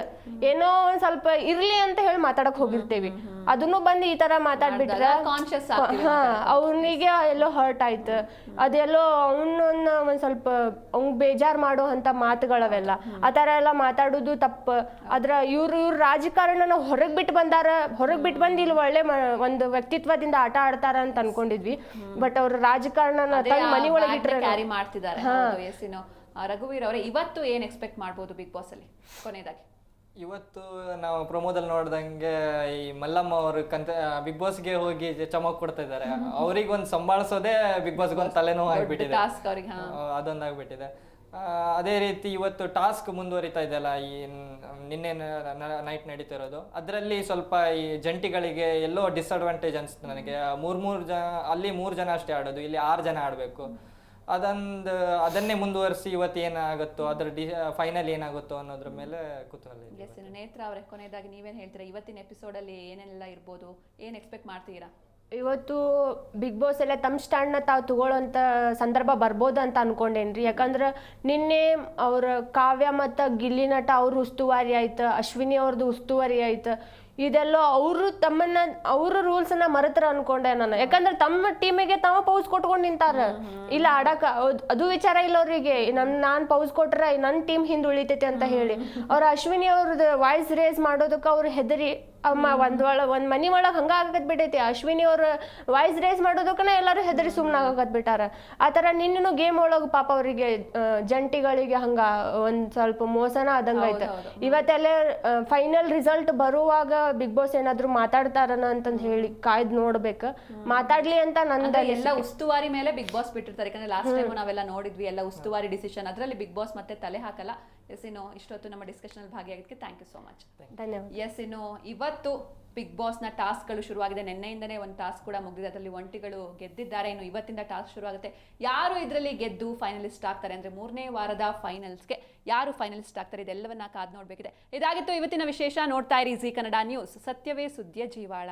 ಏನೋ ಒಂದ್ ಸ್ವಲ್ಪ ಇರ್ಲಿ ಅಂತ ಹೇಳಿ ಮಾತಾಡಕ್ ಹೋಗಿರ್ತೇವಿ. ಅದನ್ನು ಬಂದು ಈ ತರ ಮಾತಾಡ್ಬಿಟ್ರೆ ಕಾನ್ಶಿಯಸ್ ಹಾ ಅವನಿಗೆ ಎಲ್ಲೋ ಹರ್ಟ್ ಆಯ್ತು. ಅದೆಲ್ಲೋ ಅವನ್ನ ಒಂದ್ ಸ್ವಲ್ಪ ಅವ್ನ್ ಬೇಜಾರ್ ಮಾಡೋ ಅಂತ ಮಾತುಗಳವೆಲ್ಲ. ಆ ತರ ಎಲ್ಲ ಮಾತಾಡೋದು ತಪ್ಪು. ಅದ್ರ ಇವ್ರ ಇವ್ರ ರಾಜಕಾರಣನ ಹೊರಗ್ ಬಿಟ್ಟು ಬಂದಾರ ಹೊರಗ್ ಬಿಟ್ಟು ಬಂದ್ ಇಲ್ಲಿ ಒಳ್ಳೆ ಒಂದು ವ್ಯಕ್ತಿತ್ವದಿಂದ ಆಟ ಆಡ್ತಾರ ಅಂತ ಅನ್ಕೊಂಡಿದ್ವಿ. ಬಟ್ ಅವ್ರ ರಾಜಕಾರಣನ ಮನಿ ಒಳಗಿಟ್ರೆ ಕ್ಯಾರಿ ಮಾಡ್ತಿದ್ದಾರೆ. ರಘುವೀರ್ ಅವರೇ ಇವತ್ತು ಏನು ಎಕ್ಸ್ಪೆಕ್ಟ್ ಮಾಡ್ಬೋದು ಬಿಗ್ ಬಾಸಲ್ಲಿ ಅಲ್ಲಿ ಕೊನೆಯದಾಗಿ? ಇವತ್ತು ನಾವು ಪ್ರಮೋದಲ್ಲಿ ನೋಡ್ದಂಗೆ ಈ ಮಲ್ಲಮ್ಮ ಅವರು ಕಂತ ಬಿಗ್ ಬಾಸ್ಗೆ ಹೋಗಿ ಚಮಕ್ ಕೊಡ್ತಾ ಇದ್ದಾರೆ. ಅವ್ರಿಗೆ ಒಂದು ಸಂಭಾಳಿಸೋದೇ ಬಿಗ್ ಬಾಸ್ಗೆ ಒಂದು ತಲೆನೋವು ಆಗಿಬಿಟ್ಟಿದೆ. ಅದೊಂದು ಅವ್ರಿಗೆ ಹಾ. ಆ, ಅದೊಂದಾಗ್ಬಿಟ್ಟಿದೆ. ಆ, ಅದೇ ರೀತಿ ಇವತ್ತು ಟಾಸ್ಕ್ ಮುಂದುವರಿತಾ ಇದೆಯಲ್ಲ ಈ ನಿನ್ನೆ ನೈಟ್ ನಡೀತಿರೋದು. ಅದರಲ್ಲಿ ಸ್ವಲ್ಪ ಈ ಜಂಟಿಗಳಿಗೆ ಎಲ್ಲೋ ಡಿಸ್ಅಡ್ವಾಂಟೇಜ್ ಅನ್ಸುತ್ತೆ ನನಗೆ. ಮೂರು ಮೂರು ಜನ ಅಲ್ಲಿ ಮೂರು ಜನ ಅಷ್ಟೇ ಆಡೋದು ಇಲ್ಲಿ ಆರು ಜನ ಆಡಬೇಕು. ಅದೊಂದು ಅದನ್ನೇ ಮುಂದುವರಿಸಿ ಇವತ್ತು ಏನಾಗುತ್ತೋ ಅದರ ಡಿ ಫೈನಲ್ ಏನಾಗುತ್ತೋ ಅನ್ನೋದ್ರ ಮೇಲೆ ಕುತೂಹಲ ಇದೆ ಎಸ್ ನೇತ್ರ ಅವರೇ ಕೊನೆಯದಾಗಿ ನೀವೇನು ಹೇಳ್ತೀರಾ? ಇವತ್ತಿನ ಎಪಿಸೋಡ್ ಅಲ್ಲಿ ಏನೆಲ್ಲ ಇರ್ಬೋದು? ಏನ್ ಎಕ್ಸ್ಪೆಕ್ಟ್ ಮಾಡ್ತೀರಾ? ಇವತ್ತು ಬಿಗ್ ಬಾಸ್ ಎಲ್ಲ ತಮ್ಮ ಸ್ಟ್ಯಾಂಡ್ನ ತಾವು ತಗೊಳ್ಳೋಂಥ ಸಂದರ್ಭ ಬರ್ಬೋದು ಅಂತ ಅನ್ಕೊಂಡೇನ್ರಿ. ಯಾಕಂದ್ರೆ ನಿನ್ನೆ ಅವ್ರ ಕಾವ್ಯ ಮತ್ತು ಗಿಲ್ಲಿ ನಟ ಅವ್ರ ಉಸ್ತುವಾರಿ ಆಯ್ತು ಅಶ್ವಿನಿ ಅವ್ರದ್ದು ಉಸ್ತುವಾರಿ ಆಯ್ತು. ಇದೆಲ್ಲ ಅವರು ತಮ್ಮನ್ನ ಅವ್ರ ರೂಲ್ಸ್ನ ಮರೆತರ ಅನ್ಕೊಂಡೆ ನಾನು. ಯಾಕಂದ್ರೆ ತಮ್ಮ ಟೀಮಿಗೆ ತಾವ ಪೌಸ್ ಕೊಟ್ಕೊಂಡು ನಿಂತಾರ. ಇಲ್ಲ ಆಡಕ ಅದು ವಿಚಾರ ಇಲ್ಲ ಅವ್ರಿಗೆ. ನನ್ ನಾನ್ ಪೌಸ್ ಕೊಟ್ರೆ ನನ್ನ ಟೀಮ್ ಹಿಂದ್ ಉಳಿತೈತೆ ಅಂತ ಹೇಳಿ. ಅವ್ರ ಅಶ್ವಿನಿ ಅವ್ರದ್ದು ವಾಯ್ಸ್ ರೇಸ್ ಮಾಡೋದಕ್ಕೆ ಅವ್ರು ಹೆದರಿ ಅಮ್ಮ ಒಂದ್ ಒಳ ಒಂದ್ ಮನಿ ಒಳಗ್ ಹಂಗ ಆಗತ್ ಬಿಟ್ಟೈತಿ ಅಶ್ವಿನಿ ಅವ್ರ ವಾಯ್ಸ್ ರೇಸ್ ಮಾಡೋದಕ್ಕನ ಎಲ್ಲಾರು ಹೆದರಿ ಸುಮ್ನಾಗತ್ ಬಿಟ್ಟಾರ. ಆತರ ತರ ನಿನ್ನೂ ಗೇಮ್ ಒಳಗ್ ಪಾಪ ಅವರಿಗೆ ಜಂಟಿಗಳಿಗೆ ಹಂಗ ಒಂದ್ ಸ್ವಲ್ಪ ಮೋಸನ ಆದಂಗ ಆಯ್ತ. ಇವತ್ತೆಲ್ಲ ಫೈನಲ್ ರಿಸಲ್ಟ್ ಬರುವಾಗ ಬಿಗ್ ಬಾಸ್ ಏನಾದ್ರು ಮಾತಾಡ್ತಾರನ ಅಂತಂದ್ ಹೇಳಿ ಕಾಯ್ದ್ ನೋಡ್ಬೇಕ. ಮಾತಾಡ್ಲಿ ಅಂತ ನಂದ ಎಲ್ಲಾ ಉಸ್ತುವಾರಿ ಮೇಲೆ ಬಿಗ್ ಬಾಸ್ ಬಿಟ್ಟಿರ್ತಾರೆ. ಯಾಕಂದ್ರೆ ಲಾಸ್ಟ್ ಟೈಮ್ ನಾವೆಲ್ಲ ನೋಡಿದ್ವಿ ಎಲ್ಲ ಉಸ್ತುವಾರಿ ಡಿಸಿಷನ್ ಅದ್ರಲ್ಲಿ ಬಿಗ್ ಬಾಸ್ ಮತ್ತೆ ತಲೆ ಹಾಕಲ್ಲ. ಎಸ್ ಇನ್ನು ಇಷ್ಟೊತ್ತು ನಮ್ಮ ಡಿಸ್ಕಷನ್ ಅಲ್ಲಿ ಭಾಗಿಯಾಗಿದ್ದಕ್ಕೆ ಥ್ಯಾಂಕ್ ಯು ಸೋ ಮಚ್ ಧನ್ಯವಾದ. ಎಸ್ ಇನ್ನು ಇವತ್ತು ಬಿಗ್ ಬಾಸ್ನ ಟಾಸ್ಕ್ಗಳು ಶುರುವಾಗಿದೆ. ನಿನ್ನೆಯಿಂದನೇ ಒಂದು ಟಾಸ್ಕ್ ಕೂಡ ಮುಗಿದಿದೆ. ಅದರಲ್ಲಿ ಒಂಟಿಗಳು ಗೆದ್ದಿದ್ದಾರೆ. ಇನ್ನು ಇವತ್ತಿಂದ ಟಾಸ್ಕ್ ಶುರುವಾಗುತ್ತೆ. ಯಾರು ಇದರಲ್ಲಿ ಗೆದ್ದು ಫೈನಲಿಸ್ಟ್ ಆಗ್ತಾರೆ ಅಂದ್ರೆ ಮೂರನೇ ವಾರದ ಫೈನಲ್ಸ್ಗೆ ಯಾರು ಫೈನಲಿಸ್ಟ್ ಆಗ್ತಾರೆ? ಇದೆಲ್ಲವನ್ನ ಕಾದು ನೋಡಬೇಕಿದೆ. ಇದಾಗಿತ್ತು ಇವತ್ತಿನ ವಿಶೇಷ. ನೋಡ್ತಾ ಇರಿ ಜಿ ಕನ್ನಡ ನ್ಯೂಸ್ ಸತ್ಯವೇ ಸುದ್ದಿಯ ಜೀವಾಳ.